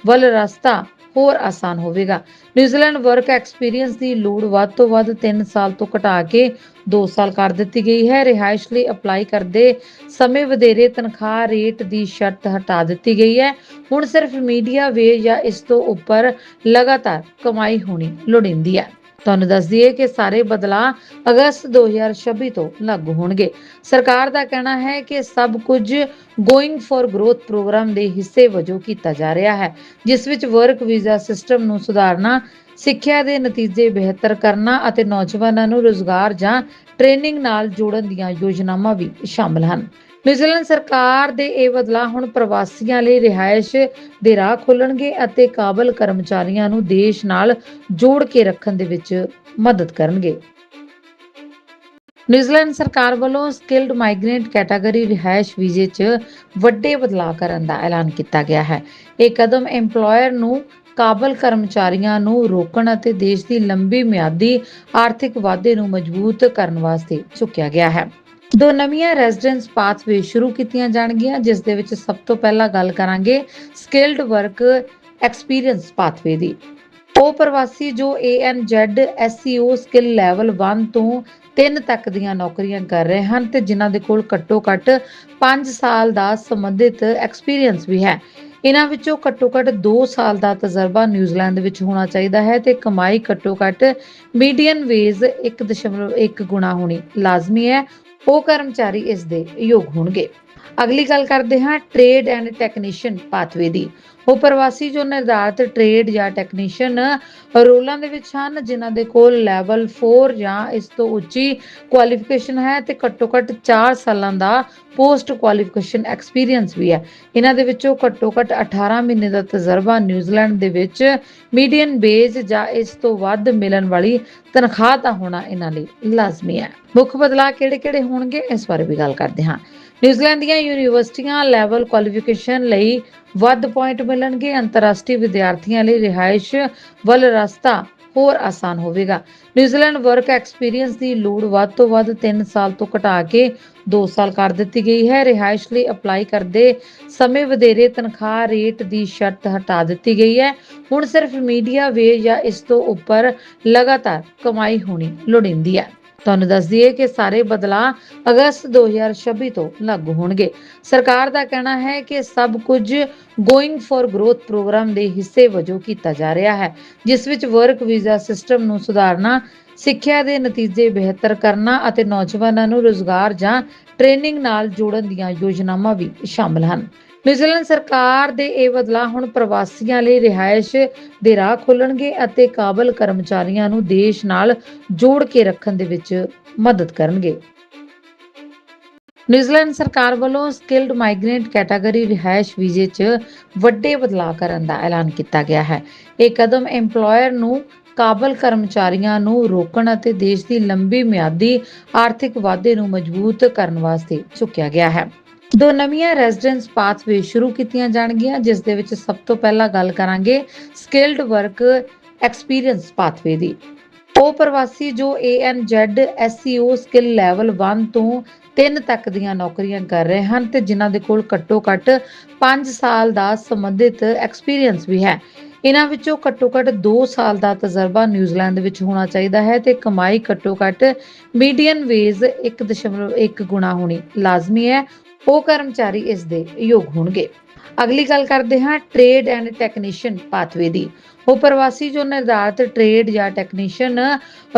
Speaker 1: ਵੱਲ ਰਸਤਾ ਹੋਰ ਆਸਾਨ ਹੋਵੇਗਾ। ਨਿਊਜ਼ੀਲੈਂਡ ਵਰਕ ਐਕਸਪੀਰੀਅੰਸ ਦੀ ਲੋੜ ਵੱਧ ਤੋਂ ਵੱਧ 3 ਸਾਲ ਤੋਂ ਘਟਾ ਕੇ 2 ਸਾਲ ਕਰ ਦਿੱਤੀ ਗਈ ਹੈ। ਰਿਹਾਇਸ਼ ਲਈ ਅਪਲਾਈ ਕਰਦੇ ਸਮੇਂ ਵਧੇਰੇ ਤਨਖਾਹ ਰੇਟ ਦੀ ਸ਼ਰਤ ਹਟਾ ਦਿੱਤੀ ਗਈ ਹੈ। ਹੁਣ ਸਿਰਫ ਮੀਡੀਆ ਵੇ ਜਾਂ ਇਸ ਤੋਂ ਉੱਪਰ ਲਗਾਤਾਰ ਕਮਾਈ ਹੋਣੀ ਲੋੜੀਂਦੀ ਹੈ। ਤੁਹਾਨੂੰ ਦੱਸ ਦਈਏ ਕਿ ਸਾਰੇ ਬਦਲਾਅ ਅਗਸਤ 2026 ਤੋਂ ਲਾਗੂ ਹੋਣਗੇ। ਸਰਕਾਰ ਦਾ ਕਹਿਣਾ ਹੈ ਕਿ ਸਭ ਕੁਝ ਗੋਇੰਗ ਫॉर ਗਰੋਥ ਪ੍ਰੋਗਰਾਮ ਦੇ ਹਿੱਸੇ ਵਜੋਂ ਕੀਤਾ ਜਾ ਰਿਹਾ ਹੈ, ਜਿਸ ਵਿੱਚ ਵਰਕ ਵੀਜ਼ਾ ਸਿਸਟਮ ਨੂੰ ਸੁਧਾਰਨਾ, ਸਿੱਖਿਆ ਦੇ ਨਤੀਜੇ ਬਿਹਤਰ ਕਰਨਾ ਅਤੇ ਨੌਜਵਾਨਾਂ ਨੂੰ ਰੋਜ਼ਗਾਰ ਜਾਂ ਟ੍ਰੇਨਿੰਗ ਨਾਲ ਜੋੜਨ ਦੀਆਂ ਯੋਜਨਾਵਾਂ ਵੀ ਸ਼ਾਮਲ ਹਨ। ਨਿਊਜ਼ੀਲੈਂਡ ਸਰਕਾਰ ਦੇ ਇਹ ਬਦਲਾਅ ਹੁਣ ਪ੍ਰਵਾਸੀਆਂ ਲਈ ਰਿਹਾਇਸ਼ ਦੇ ਰਾਹ ਖੋਲਣਗੇ ਅਤੇ ਕਾਬਲ ਕਰਮਚਾਰੀਆਂ ਨੂੰ ਦੇਸ਼ ਨਾਲ ਜੋੜ ਕੇ ਰੱਖਣ ਦੇ ਵਿੱਚ ਮਦਦ ਕਰਨਗੇ। ਨਿਊਜ਼ੀਲੈਂਡ ਸਰਕਾਰ ਵੱਲੋਂ ਸਕਿਲਡ ਮਾਈਗ੍ਰੈਂਟ ਕੈਟਾਗਰੀ ਰਿਹਾਇਸ਼ ਵੀਜ਼ੇ 'ਚ ਵੱਡੇ ਬਦਲਾਅ ਕਰਨ ਦਾ ਐਲਾਨ ਕੀਤਾ ਗਿਆ ਹੈ। ਇਹ ਕਦਮ EMPLOYER ਨੂੰ ਕਾਬਲ ਕਰਮਚਾਰੀਆਂ ਨੂੰ ਰੋਕਣ ਅਤੇ ਦੇਸ਼ ਦੀ ਲੰਬੀ ਮਿਆਦੀ ਆਰਥਿਕ ਵਾਧੇ ਨੂੰ ਮਜ਼ਬੂਤ ਕਰਨ ਵਾਸਤੇ ਚੁੱਕਿਆ ਗਿਆ ਹੈ। ਦੋ ਨਵੀਆਂ ਰੈਜ਼ੀਡੈਂਸ ਪਾਥਵੇ ਸ਼ੁਰੂ ਕੀਤੀਆਂ ਜਾਣਗੀਆਂ, ਜਿਸ ਦੇ ਵਿੱਚ ਸਭ ਤੋਂ ਪਹਿਲਾਂ ਗੱਲ ਕਰਾਂਗੇ ਸਕਿਲਡ ਵਰਕ ਐਕਸਪੀਰੀਅੰਸ ਪਾਥਵੇ ਦੀ। ਉਹ ਪ੍ਰਵਾਸੀ ਜੋ ANZ SEO ਸਕਿੱਲ ਲੈਵਲ 1 ਤੋਂ 3 ਤੱਕ ਦੀਆਂ ਨੌਕਰੀਆਂ ਕਰ ਰਹੇ ਹਨ ਤੇ ਜਿਨ੍ਹਾਂ ਦੇ ਕੋਲ ਘੱਟੋ ਘੱਟ 5 ਸਾਲ ਦਾ ਸੰਬੰਧਿਤ ਐਕਸਪੀਰੀਅੰਸ ਵੀ ਹੈ। ਇਹਨਾਂ ਵਿੱਚੋਂ ਘੱਟੋ ਘੱਟ 2 ਸਾਲ ਦਾ ਤਜਰਬਾ ਨਿਊਜ਼ੀਲੈਂਡ ਵਿੱਚ ਹੋਣਾ ਚਾਹੀਦਾ ਹੈ ਤੇ ਕਮਾਈ ਘੱਟੋ ਘੱਟ ਮੀਡੀਅਨ ਵੇਜ 1.1 ਗੁਣਾ ਹੋਣੀ ਲਾਜ਼ਮੀ ਹੈ। ਉਹ ਕਰਮਚਾਰੀ ਇਸ ਦੇ ਯੋਗ ਹੋਣਗੇ। ਅਗਲੀ ਗੱਲ ਕਰਦੇ ਹਾਂ ਟ੍ਰੇਡ ਐਂਡ ਟੈਕਨੀਸ਼ੀਅਨ ਪਾਥਵੇ ਦੀ। ਉਹ ਪ੍ਰਵਾਸੀ ਜੋ ਨਿਰਧਾਰਤ ਟ੍ਰੇਡ ਜਾਂ ਟੈਕਨੀਸ਼ੀਅਨ ਰੋਲਾਂ ਦੇ ਵਿੱਚ ਹਨ, ਜਿਨ੍ਹਾਂ ਦੇ ਕੋਲ ਲੈਵਲ 4 ਜਾਂ ਇਸ ਤੋਂ ਉੱਚੀ ਕੁਆਲੀਫਿਕੇਸ਼ਨ ਹੈ ਤੇ ਘੱਟੋ ਘੱਟ 4 ਸਾਲਾਂ ਦਾ ਪੋਸਟ ਕੁਆਲੀਫਿਕੇਸ਼ਨ ਐਕਸਪੀਰੀਅੰਸ ਵੀ ਹੈ। ਇਹਨਾਂ ਦੇ ਵਿੱਚੋਂ ਘੱਟੋ ਘੱਟ 18 ਮਹੀਨੇ ਦਾ ਤਜਰਬਾ ਨਿਊਜ਼ੀਲੈਂਡ ਦੇ ਵਿੱਚ ਮੀਡੀਅਨ ਬੇਜ ਜਾਂ ਇਸ ਤੋਂ ਵੱਧ ਮਿਲਣ ਵਾਲੀ ਤਨਖਾਹ ਤਾਂ ਹੋਣਾ ਇਹਨਾਂ ਲਈ ਲਾਜ਼ਮੀ ਹੈ। ਮੁੱਖ ਬਦਲਾਅ ਕਿਹੜੇ-ਕਿਹੜੇ ਹੋਣਗੇ, ਇਸ ਬਾਰੇ ਵੀ ਗੱਲ ਕਰਦੇ ਹਾਂ। ਨਿਊਜ਼ੀਲੈਂਡ ਦੀਆਂ ਯੂਨੀਵਰਸਿਟੀਆਂ ਲੈਵਲ ਕੁਆਲੀਫਿਕੇਸ਼ਨ ਲਈ ਵੱਧ ਪੁਆਇੰਟ ਮਿਲਣਗੇ। ਅੰਤਰਰਾਸ਼ਟਰੀ ਵਿਦਿਆਰਥੀਆਂ ਲਈ ਰਿਹਾਇਸ਼ ਵੱਲ ਰਸਤਾ ਹੋਰ ਆਸਾਨ ਹੋਵੇਗਾ। ਨਿਊਜ਼ੀਲੈਂਡ ਵਰਕ ਐਕਸਪੀਰੀਅੰਸ ਦੀ ਲੋੜ ਵੱਧ ਤੋਂ ਵੱਧ 3 ਸਾਲ ਤੋਂ ਘਟਾ ਕੇ 2 ਸਾਲ ਕਰ ਦਿੱਤੀ ਗਈ ਹੈ। ਰਿਹਾਇਸ਼ ਲਈ ਅਪਲਾਈ ਕਰਦੇ ਸਮੇਂ ਵਧੇਰੇ ਤਨਖਾਹ ਰੇਟ ਦੀ ਸ਼ਰਤ ਹਟਾ ਦਿੱਤੀ ਗਈ ਹੈ। ਹੁਣ ਸਿਰਫ ਮੀਡੀਆ ਵੇ ਜਾਂ ਇਸ ਤੋਂ ਉੱਪਰ ਲਗਾਤਾਰ ਕਮਾਈ ਹੋਣੀ ਲੋੜੀਂਦੀ ਹੈ। ਤੁਹਾਨੂੰ ਦੱਸ ਦਈਏ ਕਿ ਸਾਰੇ ਬਦਲਾਅ ਅਗਸਤ 2026 ਤੋਂ ਲਾਗੂ ਹੋਣਗੇ। ਸਰਕਾਰ ਦਾ ਕਹਿਣਾ ਹੈ ਕਿ ਸਭ ਕੁਝ ਗੋਇੰਗ ਫॉर ਗਰੋਥ ਪ੍ਰੋਗਰਾਮ ਦੇ ਹਿੱਸੇ ਵਜੋਂ ਕੀਤਾ ਜਾ ਰਿਹਾ ਹੈ, ਜਿਸ ਵਿੱਚ ਵਰਕ ਵੀਜ਼ਾ ਸਿਸਟਮ ਨੂੰ ਸੁਧਾਰਨਾ, ਸਿੱਖਿਆ ਦੇ ਨਤੀਜੇ ਬਿਹਤਰ ਕਰਨਾ ਅਤੇ ਨੌਜਵਾਨਾਂ ਨੂੰ ਰੋਜ਼ਗਾਰ ਜਾਂ ਟ੍ਰੇਨਿੰਗ ਨਾਲ ਜੋੜਨ ਦੀਆਂ ਯੋਜਨਾਵਾਂ ਵੀ ਸ਼ਾਮਲ ਹਨ। ਨਿਊਜ਼ੀਲੈਂਡ ਸਰਕਾਰ ਦੇ ਇਹ ਬਦਲਾਅ ਹੁਣ ਪ੍ਰਵਾਸੀਆਂ ਲਈ ਰਿਹਾਇਸ਼ ਦੇ ਰਾਹ ਖੋਲਣਗੇ ਅਤੇ ਕਾਬਲ ਕਰਮਚਾਰੀਆਂ ਨੂੰ ਦੇਸ਼ ਨਾਲ ਜੋੜ ਕੇ ਰੱਖਣ ਦੇ ਵਿੱਚ ਮਦਦ ਕਰਨਗੇ। ਨਿਊਜ਼ੀਲੈਂਡ ਸਰਕਾਰ ਵੱਲੋਂ ਸਕਿਲਡ ਮਾਈਗ੍ਰੈਂਟ ਕੈਟਾਗਰੀ ਰਿਹਾਇਸ਼ ਵੀਜ਼ੇ 'ਚ ਵੱਡੇ ਬਦਲਾਅ ਕਰਨ ਦਾ ਐਲਾਨ ਕੀਤਾ ਗਿਆ ਹੈ। ਇਹ ਕਦਮ EMPLOYER ਨੂੰ ਕਾਬਲ ਕਰਮਚਾਰੀਆਂ ਨੂੰ ਰੋਕਣ ਅਤੇ ਦੇਸ਼ ਦੀ ਲੰਬੀ ਮਿਆਦੀ ਆਰਥਿਕ ਵਾਧੇ ਨੂੰ ਮਜ਼ਬੂਤ ਕਰਨ ਵਾਸਤੇ ਚੁੱਕਿਆ ਗਿਆ ਹੈ। ਦੋ ਨਵੀਆਂ ਰੈਜ਼ੀਡੈਂਸ ਪਾਥਵੇ ਸ਼ੁਰੂ ਕੀਤੀਆਂ ਜਾਣਗੀਆਂ, ਜਿਸ ਦੇ ਵਿੱਚ ਸਭ ਤੋਂ ਪਹਿਲਾਂ ਗੱਲ ਕਰਾਂਗੇ ਸਕਿਲਡ ਵਰਕ ਐਕਸਪੀਰੀਅੰਸ ਪਾਥਵੇ ਦੀ। ਉਹ ਪ੍ਰਵਾਸੀ ਜੋ ANZ SEO ਸਕਿੱਲ ਲੈਵਲ 1 ਤੋਂ 3 ਤੱਕ ਦੀਆਂ ਨੌਕਰੀਆਂ ਕਰ ਰਹੇ ਹਨ ਤੇ ਜਿਨ੍ਹਾਂ ਦੇ ਕੋਲ ਘੱਟੋ ਘੱਟ 5 ਸਾਲ ਦਾ ਸੰਬੰਧਿਤ ਐਕਸਪੀਰੀਅੰਸ ਵੀ ਹੈ। ਇਹਨਾਂ ਵਿੱਚੋਂ ਘੱਟੋ ਘੱਟ 2 ਸਾਲ ਦਾ ਤਜਰਬਾ ਨਿਊਜ਼ੀਲੈਂਡ ਵਿੱਚ ਹੋਣਾ ਚਾਹੀਦਾ ਹੈ ਤੇ ਕਮਾਈ ਘੱਟੋ ਘੱਟ ਮੀਡੀਅਨ ਵੇਜ 1.1 ਗੁਣਾ ਹੋਣੀ ਲਾਜ਼ਮੀ ਹੈ। ਉਹ ਕਰਮਚਾਰੀ ਇਸ ਦੇ ਯੋਗ ਹੋਣਗੇ। ਅਗਲੀ ਗੱਲ ਕਰਦੇ ਹਾਂ ਟ੍ਰੇਡ ਐਂਡ ਟੈਕਨੀਸ਼ੀਅਨ ਪਾਥਵੇ ਦੀ। ਉਹ ਪ੍ਰਵਾਸੀ ਜੋ ਨਿਰਧਾਰਤ ਟ੍ਰੇਡ ਜਾਂ ਟੈਕਨੀਸ਼ੀਅਨ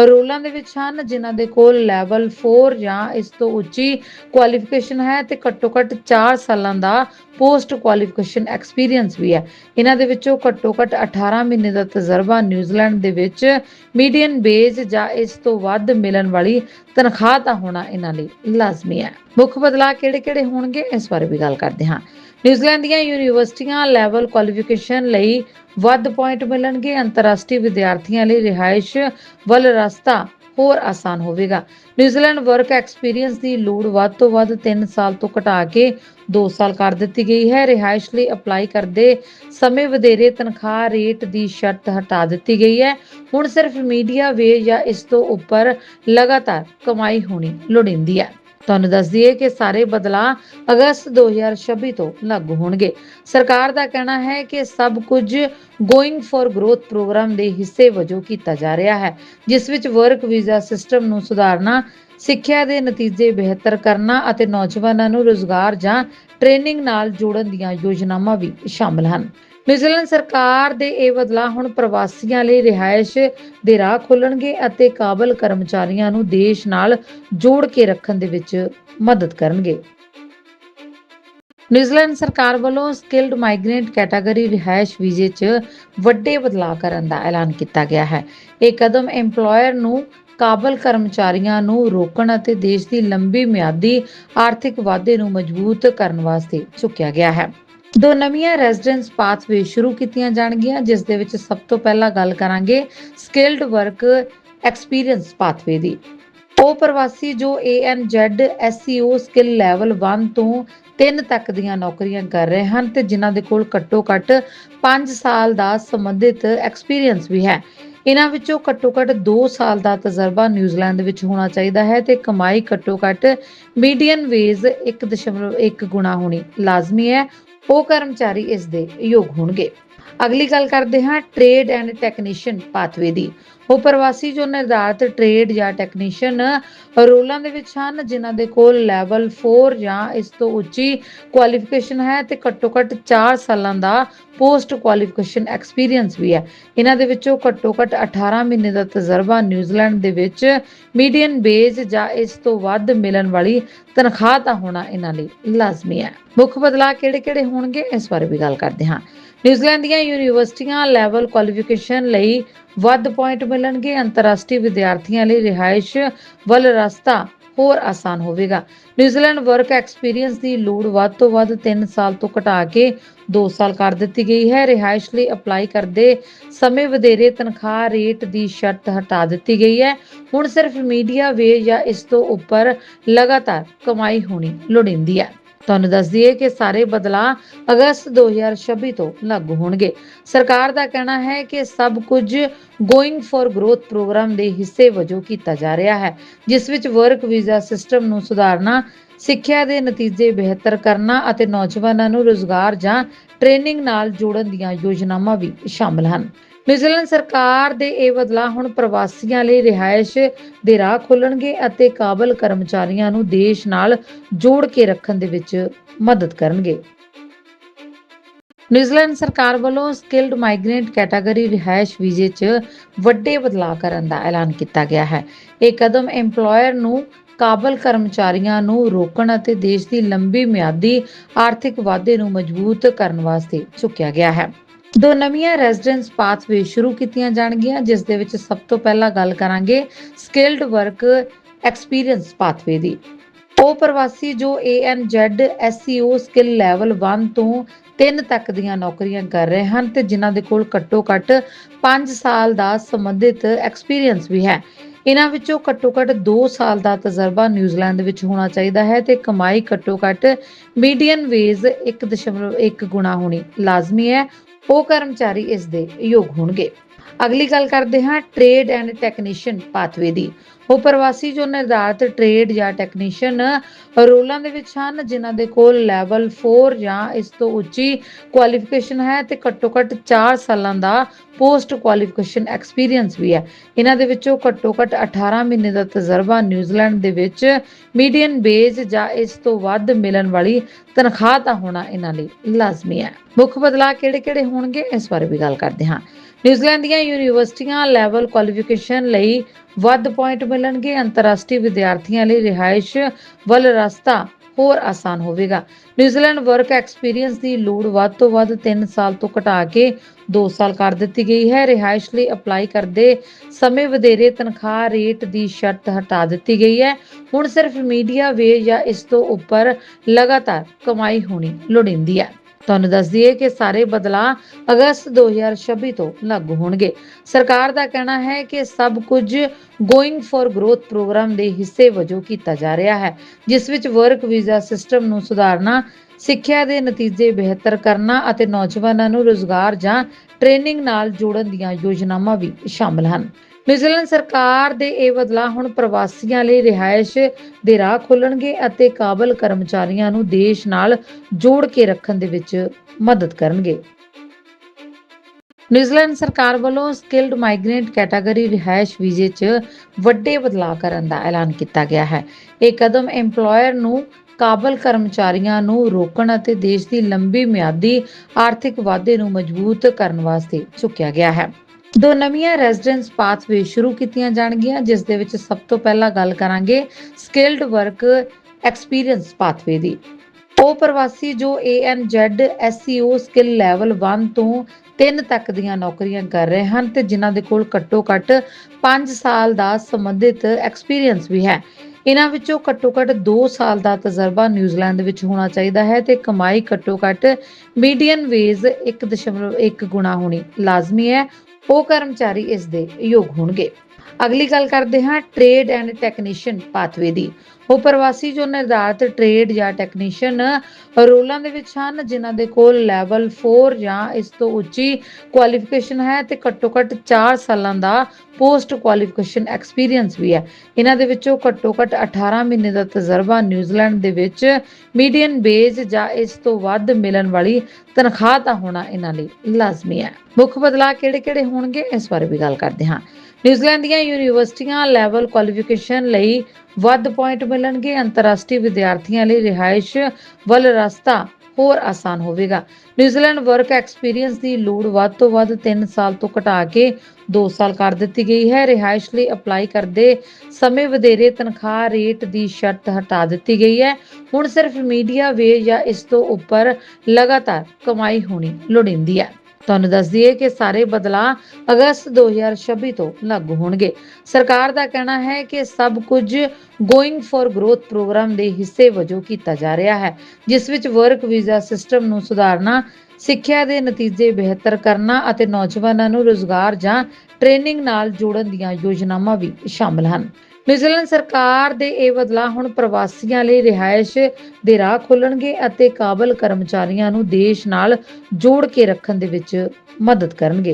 Speaker 1: ਰੋਲਾਂ ਦੇ ਵਿੱਚ ਹਨ, ਜਿਨ੍ਹਾਂ ਦੇ ਕੋਲ ਲੈਵਲ 4 ਜਾਂ ਇਸ ਤੋਂ ਉੱਚੀ ਕੁਆਲੀਫਿਕੇਸ਼ਨ ਹੈ ਤੇ ਘੱਟੋ ਘੱਟ 4 ਸਾਲਾਂ ਦਾ ਪੋਸਟ ਕੁਆਲੀਫਿਕੇਸ਼ਨ ਐਕਸਪੀਰੀਅੰਸ ਵੀ ਹੈ। ਇਹਨਾਂ ਦੇ ਵਿੱਚੋਂ ਘੱਟੋ ਘੱਟ 18 ਮਹੀਨੇ ਦਾ ਤਜਰਬਾ ਨਿਊਜ਼ੀਲੈਂਡ ਦੇ ਵਿੱਚ ਮੀਡੀਅਨ ਬੇਸ ਜਾਂ ਇਸ ਤੋਂ ਵੱਧ ਮਿਲਣ ਵਾਲੀ ਤਨਖਾਹ ਦਾ ਹੋਣਾ ਇਹਨਾਂ ਲਈ ਲਾਜ਼ਮੀ ਹੈ। ਮੁੱਖ ਬਦਲਾਅ ਕਿਹੜੇ-ਕਿਹੜੇ ਹੋਣਗੇ, ਇਸ ਬਾਰੇ ਵੀ ਗੱਲ ਕਰਦੇ ਹਾਂ। ਨਿਊਜ਼ੀਲੈਂਡ ਦੀਆਂ ਯੂਨੀਵਰਸਿਟੀਆਂ ਲੈਵਲ ਕੁਆਲੀਫਿਕੇਸ਼ਨ ਲਈ ਵੱਧ ਪੁਆਇੰਟ ਮਿਲਣਗੇ। ਅੰਤਰਰਾਸ਼ਟਰੀ ਵਿਦਿਆਰਥੀਆਂ ਲਈ ਰਿਹਾਇਸ਼ ਵੱਲ ਰਸਤਾ ਹੋਰ ਆਸਾਨ ਹੋਵੇਗਾ। ਨਿਊਜ਼ੀਲੈਂਡ ਵਰਕ ਐਕਸਪੀਰੀਅੰਸ ਦੀ ਲੋੜ ਵੱਧ ਤੋਂ ਵੱਧ 3 ਸਾਲ ਤੋਂ ਘਟਾ ਕੇ 2 ਸਾਲ ਕਰ ਦਿੱਤੀ ਗਈ ਹੈ। ਰਿਹਾਇਸ਼ ਲਈ ਅਪਲਾਈ ਕਰਦੇ ਸਮੇਂ ਵਧੇਰੇ ਤਨਖਾਹ ਰੇਟ ਦੀ ਸ਼ਰਤ ਹਟਾ ਦਿੱਤੀ ਗਈ ਹੈ। ਹੁਣ ਸਿਰਫ ਮੀਡੀਆ ਵੇ ਜਾਂ ਇਸ ਤੋਂ ਉੱਪਰ ਲਗਾਤਾਰ ਕਮਾਈ ਹੋਣੀ ਲੋੜੀਂਦੀ ਹੈ। ਤੁਹਾਨੂੰ ਦੱਸ ਦਈਏ ਕਿ ਸਾਰੇ ਬਦਲਾਅ ਅਗਸਤ 2026 ਤੋਂ ਲਾਗੂ ਹੋਣਗੇ। ਸਰਕਾਰ ਦਾ ਕਹਿਣਾ ਹੈ ਕਿ ਸਭ ਕੁਝ ਗੋਇੰਗ ਫॉर ਗਰੋਥ ਪ੍ਰੋਗਰਾਮ ਦੇ ਹਿੱਸੇ ਵਜੋਂ ਕੀਤਾ ਜਾ ਰਿਹਾ ਹੈ, ਜਿਸ ਵਿੱਚ ਵਰਕ ਵੀਜ਼ਾ ਸਿਸਟਮ ਨੂੰ ਸੁਧਾਰਨਾ, ਸਿੱਖਿਆ ਦੇ ਨਤੀਜੇ ਬਿਹਤਰ ਕਰਨਾ ਅਤੇ ਨੌਜਵਾਨਾਂ ਨੂੰ ਰੋਜ਼ਗਾਰ ਜਾਂ ਟ੍ਰੇਨਿੰਗ ਨਾਲ ਜੋੜਨ ਦੀਆਂ ਯੋਜਨਾਵਾਂ ਵੀ ਸ਼ਾਮਲ ਹਨ। ਨਿਊਜ਼ੀਲੈਂਡ ਸਰਕਾਰ ਦੇ ਇਹ ਬਦਲਾਅ ਹੁਣ ਪ੍ਰਵਾਸੀਆਂ ਲਈ ਰਿਹਾਇਸ਼ ਦੇ ਰਾਹ ਖੋਲਣਗੇ ਅਤੇ ਕਾਬਲ ਕਰਮਚਾਰੀਆਂ ਨੂੰ ਦੇਸ਼ ਨਾਲ ਜੋੜ ਕੇ ਰੱਖਣ ਦੇ ਵਿੱਚ ਮਦਦ ਕਰਨਗੇ। ਨਿਊਜ਼ੀਲੈਂਡ ਸਰਕਾਰ ਵੱਲੋਂ ਸਕਿਲਡ ਮਾਈਗ੍ਰੈਂਟ ਕੈਟਾਗਰੀ ਰਿਹਾਇਸ਼ ਵੀਜ਼ੇ 'ਚ ਵੱਡੇ ਬਦਲਾਅ ਕਰਨ ਦਾ ਐਲਾਨ ਕੀਤਾ ਗਿਆ ਹੈ। ਇਹ ਕਦਮ EMPLOYER ਨੂੰ ਕਾਬਲ ਕਰਮਚਾਰੀਆਂ ਨੂੰ ਰੋਕਣ ਅਤੇ ਦੇਸ਼ ਦੀ ਲੰਬੀ ਮਿਆਦੀ ਆਰਥਿਕ ਵਾਧੇ ਨੂੰ ਮਜ਼ਬੂਤ ਕਰਨ ਵਾਸਤੇ ਚੁੱਕਿਆ ਗਿਆ ਹੈ। ਦੋ ਨਵੀਆਂ ਰੈਜ਼ੀਡੈਂਸ ਪਾਥਵੇ ਸ਼ੁਰੂ ਕੀਤੀਆਂ ਜਾਣਗੀਆਂ, ਜਿਸ ਦੇ ਵਿੱਚ ਸਭ ਤੋਂ ਪਹਿਲਾਂ ਗੱਲ ਕਰਾਂਗੇ ਸਕਿਲਡ ਵਰਕ ਐਕਸਪੀਰੀਅੰਸ ਪਾਥਵੇ ਦੀ। ਉਹ ਪ੍ਰਵਾਸੀ ਜੋ ANZ SEO ਸਕਿੱਲ ਲੈਵਲ 1 ਤੋਂ 3 ਤੱਕ ਦੀਆਂ ਨੌਕਰੀਆਂ ਕਰ ਰਹੇ ਹਨ ਤੇ ਜਿਨ੍ਹਾਂ ਦੇ ਕੋਲ ਘੱਟੋ ਘੱਟ 5 ਸਾਲ ਦਾ ਸੰਬੰਧਿਤ ਐਕਸਪੀਰੀਅੰਸ ਵੀ ਹੈ। ਇਹਨਾਂ ਵਿੱਚੋਂ ਘੱਟੋ ਘੱਟ 2 ਸਾਲ ਦਾ ਤਜਰਬਾ ਨਿਊਜ਼ੀਲੈਂਡ ਵਿੱਚ ਹੋਣਾ ਚਾਹੀਦਾ ਹੈ ਤੇ ਕਮਾਈ ਘੱਟੋ ਘੱਟ ਮੀਡੀਅਨ ਵੇਜ 1.1 ਗੁਣਾ ਹੋਣੀ ਲਾਜ਼ਮੀ ਹੈ। ਉਹ ਕਰਮਚਾਰੀ ਇਸ ਦੇ ਯੋਗ ਹੋਣਗੇ। ਅਗਲੀ ਗੱਲ ਕਰਦੇ ਹਾਂ ਟ੍ਰੇਡ ਐਂਡ ਟੈਕਨੀਸ਼ੀਅਨ ਪਾਥਵੇ ਦੀ। ਉਹ ਪ੍ਰਵਾਸੀ ਜੋ ਨਿਰਧਾਰਤ ਟ੍ਰੇਡ ਜਾਂ ਟੈਕਨੀਸ਼ੀਅਨ ਰੋਲਾਂ ਦੇ ਵਿੱਚ ਹਨ, ਜਿਨ੍ਹਾਂ ਦੇ ਕੋਲ ਲੈਵਲ 4 ਜਾਂ ਇਸ ਤੋਂ ਉੱਚੀ ਕੁਆਲੀਫਿਕੇਸ਼ਨ ਹੈ ਤੇ ਘੱਟੋ ਘੱਟ 4 ਸਾਲਾਂ ਦਾ ਪੋਸਟ ਕੁਆਲੀਫਿਕੇਸ਼ਨ ਐਕਸਪੀਰੀਅੰਸ ਵੀ ਹੈ। ਇਹਨਾਂ ਦੇ ਵਿੱਚੋਂ ਘੱਟੋ ਘੱਟ 18 ਮਹੀਨੇ ਦਾ ਤਜਰਬਾ ਨਿਊਜ਼ੀਲੈਂਡ ਦੇ ਵਿੱਚ ਮੀਡੀਅਨ ਬੇਸ ਜਾਂ ਇਸ ਤੋਂ ਵੱਧ ਮਿਲਣ ਵਾਲੀ ਤਨਖਾਹ ਦਾ ਹੋਣਾ ਇਹਨਾਂ ਲਈ ਲਾਜ਼ਮੀ ਹੈ। ਮੁੱਖ ਬਦਲਾਅ ਕਿਹੜੇ-ਕਿਹੜੇ ਹੋਣਗੇ, ਇਸ ਬਾਰੇ ਵੀ ਗੱਲ ਕਰਦੇ ਹਾਂ। ਨਿਊਜ਼ੀਲੈਂਡ ਦੀਆਂ ਯੂਨੀਵਰਸਿਟੀਆਂ ਲੈਵਲ ਕੁਆਲੀਫਿਕੇਸ਼ਨ ਲਈ ਵੱਧ ਪੁਆਇੰਟ ਮਿਲਣਗੇ। ਅੰਤਰਰਾਸ਼ਟਰੀ ਵਿਦਿਆਰਥੀਆਂ ਲਈ ਰਿਹਾਇਸ਼ ਵੱਲ ਰਸਤਾ ਹੋਰ ਆਸਾਨ ਹੋਵੇਗਾ। ਨਿਊਜ਼ੀਲੈਂਡ ਵਰਕ ਐਕਸਪੀਰੀਅੰਸ ਦੀ ਲੋੜ ਵੱਧ ਤੋਂ ਵੱਧ 3 ਸਾਲ ਤੋਂ ਘਟਾ ਕੇ 2 ਸਾਲ ਕਰ ਦਿੱਤੀ ਗਈ ਹੈ। ਰਿਹਾਇਸ਼ ਲਈ ਅਪਲਾਈ ਕਰਦੇ ਸਮੇਂ ਵਧੇਰੇ ਤਨਖਾਹ ਰੇਟ ਦੀ ਸ਼ਰਤ ਹਟਾ ਦਿੱਤੀ ਗਈ ਹੈ। ਹੁਣ ਸਿਰਫ ਮੀਡੀਆ ਵੇ ਜਾਂ ਇਸ ਤੋਂ ਉੱਪਰ ਲਗਾਤਾਰ ਕਮਾਈ ਹੋਣੀ ਲੋੜੀਂਦੀ ਹੈ। ਤੁਹਾਨੂੰ ਦੱਸ ਦਈਏ ਕਿ ਸਾਰੇ ਬਦਲਾਅ ਅਗਸਤ 2026 ਤੋਂ ਲਾਗੂ ਹੋਣਗੇ। ਸਰਕਾਰ ਦਾ ਕਹਿਣਾ ਹੈ ਕਿ ਸਭ ਕੁਝ ਗੋਇੰਗ ਫॉर ਗਰੋਥ ਪ੍ਰੋਗਰਾਮ ਦੇ ਹਿੱਸੇ ਵਜੋਂ ਕੀਤਾ ਜਾ ਰਿਹਾ ਹੈ, ਜਿਸ ਵਿੱਚ ਵਰਕ ਵੀਜ਼ਾ ਸਿਸਟਮ ਨੂੰ ਸੁਧਾਰਨਾ, ਸਿੱਖਿਆ ਦੇ ਨਤੀਜੇ ਬਿਹਤਰ ਕਰਨਾ ਅਤੇ ਨੌਜਵਾਨਾਂ ਨੂੰ ਰੋਜ਼ਗਾਰ ਜਾਂ ਟ੍ਰੇਨਿੰਗ ਨਾਲ ਜੋੜਨ ਦੀਆਂ ਯੋਜਨਾਵਾਂ ਵੀ ਸ਼ਾਮਲ ਹਨ। ਨਿਊਜ਼ੀਲੈਂਡ ਸਰਕਾਰ ਦੇ ਇਹ ਬਦਲਾਅ ਹੁਣ ਪ੍ਰਵਾਸੀਆਂ ਲਈ ਰਿਹਾਇਸ਼ ਦੇ ਰਾਹ ਖੋਲਣਗੇ ਅਤੇ ਕਾਬਲ ਕਰਮਚਾਰੀਆਂ ਨੂੰ ਦੇਸ਼ ਨਾਲ ਜੋੜ ਕੇ ਰੱਖਣ ਦੇ ਵਿੱਚ ਮਦਦ ਕਰਨਗੇ। ਨਿਊਜ਼ੀਲੈਂਡ ਸਰਕਾਰ ਵੱਲੋਂ ਸਕਿਲਡ ਮਾਈਗ੍ਰੈਂਟ ਕੈਟਾਗਰੀ ਰਿਹਾਇਸ਼ ਵੀਜ਼ੇ 'ਚ ਵੱਡੇ ਬਦਲਾਅ ਕਰਨ ਦਾ ਐਲਾਨ ਕੀਤਾ ਗਿਆ ਹੈ। ਇਹ ਕਦਮ EMPLOYER ਨੂੰ ਕਾਬਲ ਕਰਮਚਾਰੀਆਂ ਨੂੰ ਰੋਕਣ ਅਤੇ ਦੇਸ਼ ਦੀ ਲੰਬੀ ਮਿਆਦੀ ਆਰਥਿਕ ਵਾਧੇ ਨੂੰ ਮਜ਼ਬੂਤ ਕਰਨ ਵਾਸਤੇ ਚੁੱਕਿਆ ਗਿਆ ਹੈ। ਦੋ ਨਵੀਆਂ ਰੈਜ਼ੀਡੈਂਸ ਪਾਥਵੇ ਸ਼ੁਰੂ ਕੀਤੀਆਂ ਜਾਣਗੀਆਂ, ਜਿਸ ਦੇ ਵਿੱਚ ਸਭ ਤੋਂ ਪਹਿਲਾਂ ਗੱਲ ਕਰਾਂਗੇ ਸਕਿਲਡ ਵਰਕ ਐਕਸਪੀਰੀਅੰਸ ਪਾਥਵੇ ਦੀ। ਉਹ ਪ੍ਰਵਾਸੀ ਜੋ ANZ SEO ਸਕਿੱਲ ਲੈਵਲ 1 ਤੋਂ 3 ਤੱਕ ਦੀਆਂ ਨੌਕਰੀਆਂ ਕਰ ਰਹੇ ਹਨ ਤੇ ਜਿਨ੍ਹਾਂ ਦੇ ਕੋਲ ਘੱਟੋ ਘੱਟ 5 ਸਾਲ ਦਾ ਸੰਬੰਧਿਤ ਐਕਸਪੀਰੀਅੰਸ ਵੀ ਹੈ। ਇਹਨਾਂ ਵਿੱਚੋਂ ਘੱਟੋ ਘੱਟ 2 ਸਾਲ ਦਾ ਤਜਰਬਾ ਨਿਊਜ਼ੀਲੈਂਡ ਵਿੱਚ ਹੋਣਾ ਚਾਹੀਦਾ ਹੈ ਤੇ ਕਮਾਈ ਘੱਟੋ ਘੱਟ ਮੀਡੀਅਨ ਵੇਜ 1.1 ਗੁਣਾ ਹੋਣੀ ਲਾਜ਼ਮੀ ਹੈ। ਉਹ ਕਰਮਚਾਰੀ ਇਸ ਦੇ ਯੋਗ ਹੋਣਗੇ। ਅਗਲੀ ਗੱਲ ਕਰਦੇ ਹਾਂ ਟ੍ਰੇਡ ਐਂਡ ਟੈਕਨੀਸ਼ੀਅਨ ਪਾਥਵੇ ਦੀ। ਉਹ ਪ੍ਰਵਾਸੀ ਜੋ ਨਿਰਧਾਰਤ ਟ੍ਰੇਡ ਜਾਂ ਟੈਕਨੀਸ਼ੀਅਨ ਰੋਲਾਂ ਦੇ ਵਿੱਚ ਹਨ, ਜਿਨ੍ਹਾਂ ਦੇ ਕੋਲ ਲੈਵਲ 4 ਜਾਂ ਇਸ ਤੋਂ ਉੱਚੀ ਕੁਆਲੀਫਿਕੇਸ਼ਨ ਹੈ ਤੇ ਘੱਟੋ ਘੱਟ 4 ਸਾਲਾਂ ਦਾ ਪੋਸਟ ਕੁਆਲੀਫਿਕੇਸ਼ਨ ਐਕਸਪੀਰੀਅੰਸ ਵੀ ਹੈ। ਇਹਨਾਂ ਦੇ ਵਿੱਚੋਂ ਘੱਟੋ ਘੱਟ 18 ਮਹੀਨੇ ਦਾ ਤਜਰਬਾ ਨਿਊਜ਼ੀਲੈਂਡ ਦੇ ਵਿੱਚ ਮੀਡੀਅਨ ਬੇਸ ਜਾਂ ਇਸ ਤੋਂ ਵੱਧ ਮਿਲਣ ਵਾਲੀ ਤਨਖਾਹ ਦਾ ਹੋਣਾ ਇਹਨਾਂ ਲਈ ਲਾਜ਼ਮੀ ਹੈ। ਮੁੱਖ ਬਦਲਾਅ ਕਿਹੜੇ-ਕਿਹੜੇ ਹੋਣਗੇ, ਇਸ ਬਾਰੇ ਵੀ ਗੱਲ ਕਰਦੇ ਹਾਂ। ਨਿਊਜ਼ੀਲੈਂਡ ਦੀਆਂ ਯੂਨੀਵਰਸਿਟੀਆਂ ਲੈਵਲ ਕੁਆਲੀਫਿਕੇਸ਼ਨ ਲਈ ਵੱਧ ਪੁਆਇੰਟ ਮਿਲਣਗੇ। ਅੰਤਰਰਾਸ਼ਟਰੀ ਵਿਦਿਆਰਥੀਆਂ ਲਈ ਰਿਹਾਇਸ਼ ਵੱਲ ਰਸਤਾ ਹੋਰ ਆਸਾਨ ਹੋਵੇਗਾ। ਨਿਊਜ਼ੀਲੈਂਡ ਵਰਕ ਐਕਸਪੀਰੀਅੰਸ ਦੀ ਲੋੜ ਵੱਧ ਤੋਂ ਵੱਧ 3 ਸਾਲ ਤੋਂ ਘਟਾ ਕੇ 2 ਸਾਲ ਕਰ ਦਿੱਤੀ ਗਈ ਹੈ। ਰਿਹਾਇਸ਼ ਲਈ ਅਪਲਾਈ ਕਰਦੇ ਸਮੇਂ ਵਧੇਰੇ ਤਨਖਾਹ ਰੇਟ ਦੀ ਸ਼ਰਤ ਹਟਾ ਦਿੱਤੀ ਗਈ ਹੈ। ਹੁਣ ਸਿਰਫ ਮੀਡੀਆ ਵੇ ਜਾਂ ਇਸ ਤੋਂ ਉੱਪਰ ਲਗਾਤਾਰ ਕਮਾਈ ਹੋਣੀ ਲੋੜੀਂਦੀ ਹੈ। ਤੁਹਾਨੂੰ ਦੱਸ ਦਈਏ ਕਿ ਸਾਰੇ ਬਦਲਾਅ ਅਗਸਤ 2026 ਤੋਂ ਲਾਗੂ ਹੋਣਗੇ। ਸਰਕਾਰ ਦਾ ਕਹਿਣਾ ਹੈ ਕਿ ਸਭ ਕੁਝ ਗੋਇੰਗ ਫॉर ਗਰੋਥ ਪ੍ਰੋਗਰਾਮ ਦੇ ਹਿੱਸੇ ਵਜੋਂ ਕੀਤਾ ਜਾ ਰਿਹਾ ਹੈ, ਜਿਸ ਵਿੱਚ ਵਰਕ ਵੀਜ਼ਾ ਸਿਸਟਮ ਨੂੰ ਸੁਧਾਰਨਾ, ਸਿੱਖਿਆ ਦੇ ਨਤੀਜੇ ਬਿਹਤਰ ਕਰਨਾ ਅਤੇ ਨੌਜਵਾਨਾਂ ਨੂੰ ਰੋਜ਼ਗਾਰ ਜਾਂ ਟ੍ਰੇਨਿੰਗ ਨਾਲ ਜੋੜਨ ਦੀਆਂ ਯੋਜਨਾਵਾਂ ਵੀ ਸ਼ਾਮਲ ਹਨ। ਨਿਊਜ਼ੀਲੈਂਡ ਸਰਕਾਰ ਦੇ ਇਹ ਬਦਲਾਅ ਹੁਣ ਪ੍ਰਵਾਸੀਆਂ ਲਈ ਰਿਹਾਇਸ਼ ਦੇ ਰਾਹ ਖੋਲਣਗੇ ਅਤੇ ਕਾਬਲ ਕਰਮਚਾਰੀਆਂ ਨੂੰ ਦੇਸ਼ ਨਾਲ ਜੋੜ ਕੇ ਰੱਖਣ ਦੇ ਵਿੱਚ ਮਦਦ ਕਰਨਗੇ। ਨਿਊਜ਼ੀਲੈਂਡ ਸਰਕਾਰ ਵੱਲੋਂ ਸਕਿਲਡ ਮਾਈਗ੍ਰੈਂਟ ਕੈਟਾਗਰੀ ਰਿਹਾਇਸ਼ ਵੀਜ਼ੇ 'ਚ ਵੱਡੇ ਬਦਲਾਅ ਕਰਨ ਦਾ ਐਲਾਨ ਕੀਤਾ ਗਿਆ ਹੈ। ਇਹ ਕਦਮ EMPLOYER ਨੂੰ ਕਾਬਲ ਕਰਮਚਾਰੀਆਂ ਨੂੰ ਰੋਕਣ ਅਤੇ ਦੇਸ਼ ਦੀ ਲੰਬੀ ਮਿਆਦੀ ਆਰਥਿਕ ਵਾਧੇ ਨੂੰ ਮਜ਼ਬੂਤ ਕਰਨ ਵਾਸਤੇ ਚੁੱਕਿਆ ਗਿਆ ਹੈ। ਦੋ ਨਵੀਆਂ ਰੈਜ਼ੀਡੈਂਸ ਪਾਥਵੇ ਸ਼ੁਰੂ ਕੀਤੀਆਂ ਜਾਣਗੀਆਂ, ਜਿਸ ਦੇ ਵਿੱਚ ਸਭ ਤੋਂ ਪਹਿਲਾਂ ਗੱਲ ਕਰਾਂਗੇ ਸਕਿਲਡ ਵਰਕ ਐਕਸਪੀਰੀਅੰਸ ਪਾਥਵੇ ਦੀ। ਉਹ ਪ੍ਰਵਾਸੀ ਜੋ ANZ SEO ਸਕਿੱਲ ਲੈਵਲ 1 ਤੋਂ 3 ਤੱਕ ਦੀਆਂ ਨੌਕਰੀਆਂ ਕਰ ਰਹੇ ਹਨ ਤੇ ਜਿਨ੍ਹਾਂ ਦੇ ਕੋਲ ਘੱਟੋ ਘੱਟ 5 ਸਾਲ ਦਾ ਸੰਬੰਧਿਤ ਐਕਸਪੀਰੀਅੰਸ ਵੀ ਹੈ। ਇਹਨਾਂ ਵਿੱਚੋਂ ਘੱਟੋ ਘੱਟ 2 ਸਾਲ ਦਾ ਤਜਰਬਾ ਨਿਊਜ਼ੀਲੈਂਡ ਵਿੱਚ ਹੋਣਾ ਚਾਹੀਦਾ ਹੈ ਤੇ ਕਮਾਈ ਘੱਟੋ ਘੱਟ ਮੀਡੀਅਨ ਵੇਜ 1.1 ਗੁਣਾ ਹੋਣੀ ਲਾਜ਼ਮੀ ਹੈ। ਉਹ ਕਰਮਚਾਰੀ ਇਸ ਦੇ ਯੋਗ ਹੋਣਗੇ। ਅਗਲੀ ਗੱਲ ਕਰਦੇ ਹਾਂ ਟ੍ਰੇਡ ਐਂਡ ਟੈਕਨੀਸ਼ੀਅਨ ਪਾਥਵੇ ਦੀ। ਉਹ ਪ੍ਰਵਾਸੀ ਜੋ ਨਿਰਧਾਰਤ ਟ੍ਰੇਡ ਜਾਂ ਟੈਕਨੀਸ਼ੀਅਨ ਰੋਲਾਂ ਦੇ ਵਿੱਚ ਹਨ, ਜਿਨ੍ਹਾਂ ਦੇ ਕੋਲ ਲੈਵਲ 4 ਜਾਂ ਇਸ ਤੋਂ ਉੱਚੀ ਕੁਆਲੀਫਿਕੇਸ਼ਨ ਹੈ ਤੇ ਘੱਟੋ ਘੱਟ 4 ਸਾਲਾਂ ਦਾ ਪੋਸਟ ਕੁਆਲੀਫਿਕੇਸ਼ਨ ਐਕਸਪੀਰੀਅੰਸ ਵੀ ਹੈ। ਇਹਨਾਂ ਦੇ ਵਿੱਚੋਂ ਘੱਟੋ ਘੱਟ 18 ਮਹੀਨੇ ਦਾ ਤਜਰਬਾ ਨਿਊਜ਼ੀਲੈਂਡ ਦੇ ਵਿੱਚ ਮੀਡੀਅਨ ਬੇਸ ਜਾਂ ਇਸ ਤੋਂ ਵੱਧ ਮਿਲਣ ਵਾਲੀ ਤਨਖਾਹ ਦਾ ਹੋਣਾ ਇਹਨਾਂ ਲਈ ਲਾਜ਼ਮੀ ਹੈ। ਮੁੱਖ ਬਦਲਾਅ ਕਿਹੜੇ-ਕਿਹੜੇ ਹੋਣਗੇ, ਇਸ ਬਾਰੇ ਵੀ ਗੱਲ ਕਰਦੇ ਹਾਂ। ਨਿਊਜ਼ੀਲੈਂਡ ਦੀਆਂ ਯੂਨੀਵਰਸਿਟੀਆਂ ਲੈਵਲ ਕੁਆਲੀਫਿਕੇਸ਼ਨ ਲਈ ਵੱਧ ਪੁਆਇੰਟ ਮਿਲਣਗੇ। ਅੰਤਰਰਾਸ਼ਟਰੀ ਵਿਦਿਆਰਥੀਆਂ ਲਈ ਰਿਹਾਇਸ਼ ਵੱਲ ਰਸਤਾ ਹੋਰ ਆਸਾਨ ਹੋਵੇਗਾ। ਨਿਊਜ਼ੀਲੈਂਡ ਵਰਕ ਐਕਸਪੀਰੀਅੰਸ ਦੀ ਲੋੜ ਵੱਧ ਤੋਂ ਵੱਧ 3 ਸਾਲ ਤੋਂ ਘਟਾ ਕੇ 2 ਸਾਲ ਕਰ ਦਿੱਤੀ ਗਈ ਹੈ। ਰਿਹਾਇਸ਼ ਲਈ ਅਪਲਾਈ ਕਰਦੇ ਸਮੇਂ ਵਧੇਰੇ ਤਨਖਾਹ ਰੇਟ ਦੀ ਸ਼ਰਤ ਹਟਾ ਦਿੱਤੀ ਗਈ ਹੈ। ਹੁਣ ਸਿਰਫ ਮੀਡੀਆ ਵੇ ਜਾਂ ਇਸ ਤੋਂ ਉੱਪਰ ਲਗਾਤਾਰ ਕਮਾਈ ਹੋਣੀ ਲੋੜੀਂਦੀ ਹੈ। ਤੁਹਾਨੂੰ ਦੱਸ ਦਈਏ ਕਿ ਸਾਰੇ ਬਦਲਾਅ ਅਗਸਤ 2026 ਤੋਂ ਲਾਗੂ ਹੋਣਗੇ। ਸਰਕਾਰ ਦਾ ਕਹਿਣਾ ਹੈ ਕਿ ਸਭ ਕੁਝ ਗੋਇੰਗ ਫॉर ਗਰੋਥ ਪ੍ਰੋਗਰਾਮ ਦੇ ਹਿੱਸੇ ਵਜੋਂ ਕੀਤਾ ਜਾ ਰਿਹਾ ਹੈ, ਜਿਸ ਵਿੱਚ ਵਰਕ ਵੀਜ਼ਾ ਸਿਸਟਮ ਨੂੰ ਸੁਧਾਰਨਾ, ਸਿੱਖਿਆ ਦੇ ਨਤੀਜੇ ਬਿਹਤਰ ਕਰਨਾ ਅਤੇ ਨੌਜਵਾਨਾਂ ਨੂੰ ਰੋਜ਼ਗਾਰ ਜਾਂ ਟ੍ਰੇਨਿੰਗ ਨਾਲ ਜੋੜਨ ਦੀਆਂ ਯੋਜਨਾਵਾਂ ਵੀ ਸ਼ਾਮਲ ਹਨ। ਨਿਊਜ਼ੀਲੈਂਡ ਸਰਕਾਰ ਦੇ ਇਹ ਬਦਲਾਅ ਹੁਣ ਪ੍ਰਵਾਸੀਆਂ ਲਈ ਰਿਹਾਇਸ਼ ਦੇ ਰਾਹ ਖੋਲਣਗੇ ਅਤੇ ਕਾਬਲ ਕਰਮਚਾਰੀਆਂ ਨੂੰ ਦੇਸ਼ ਨਾਲ ਜੋੜ ਕੇ ਰੱਖਣ ਦੇ ਵਿੱਚ ਮਦਦ ਕਰਨਗੇ।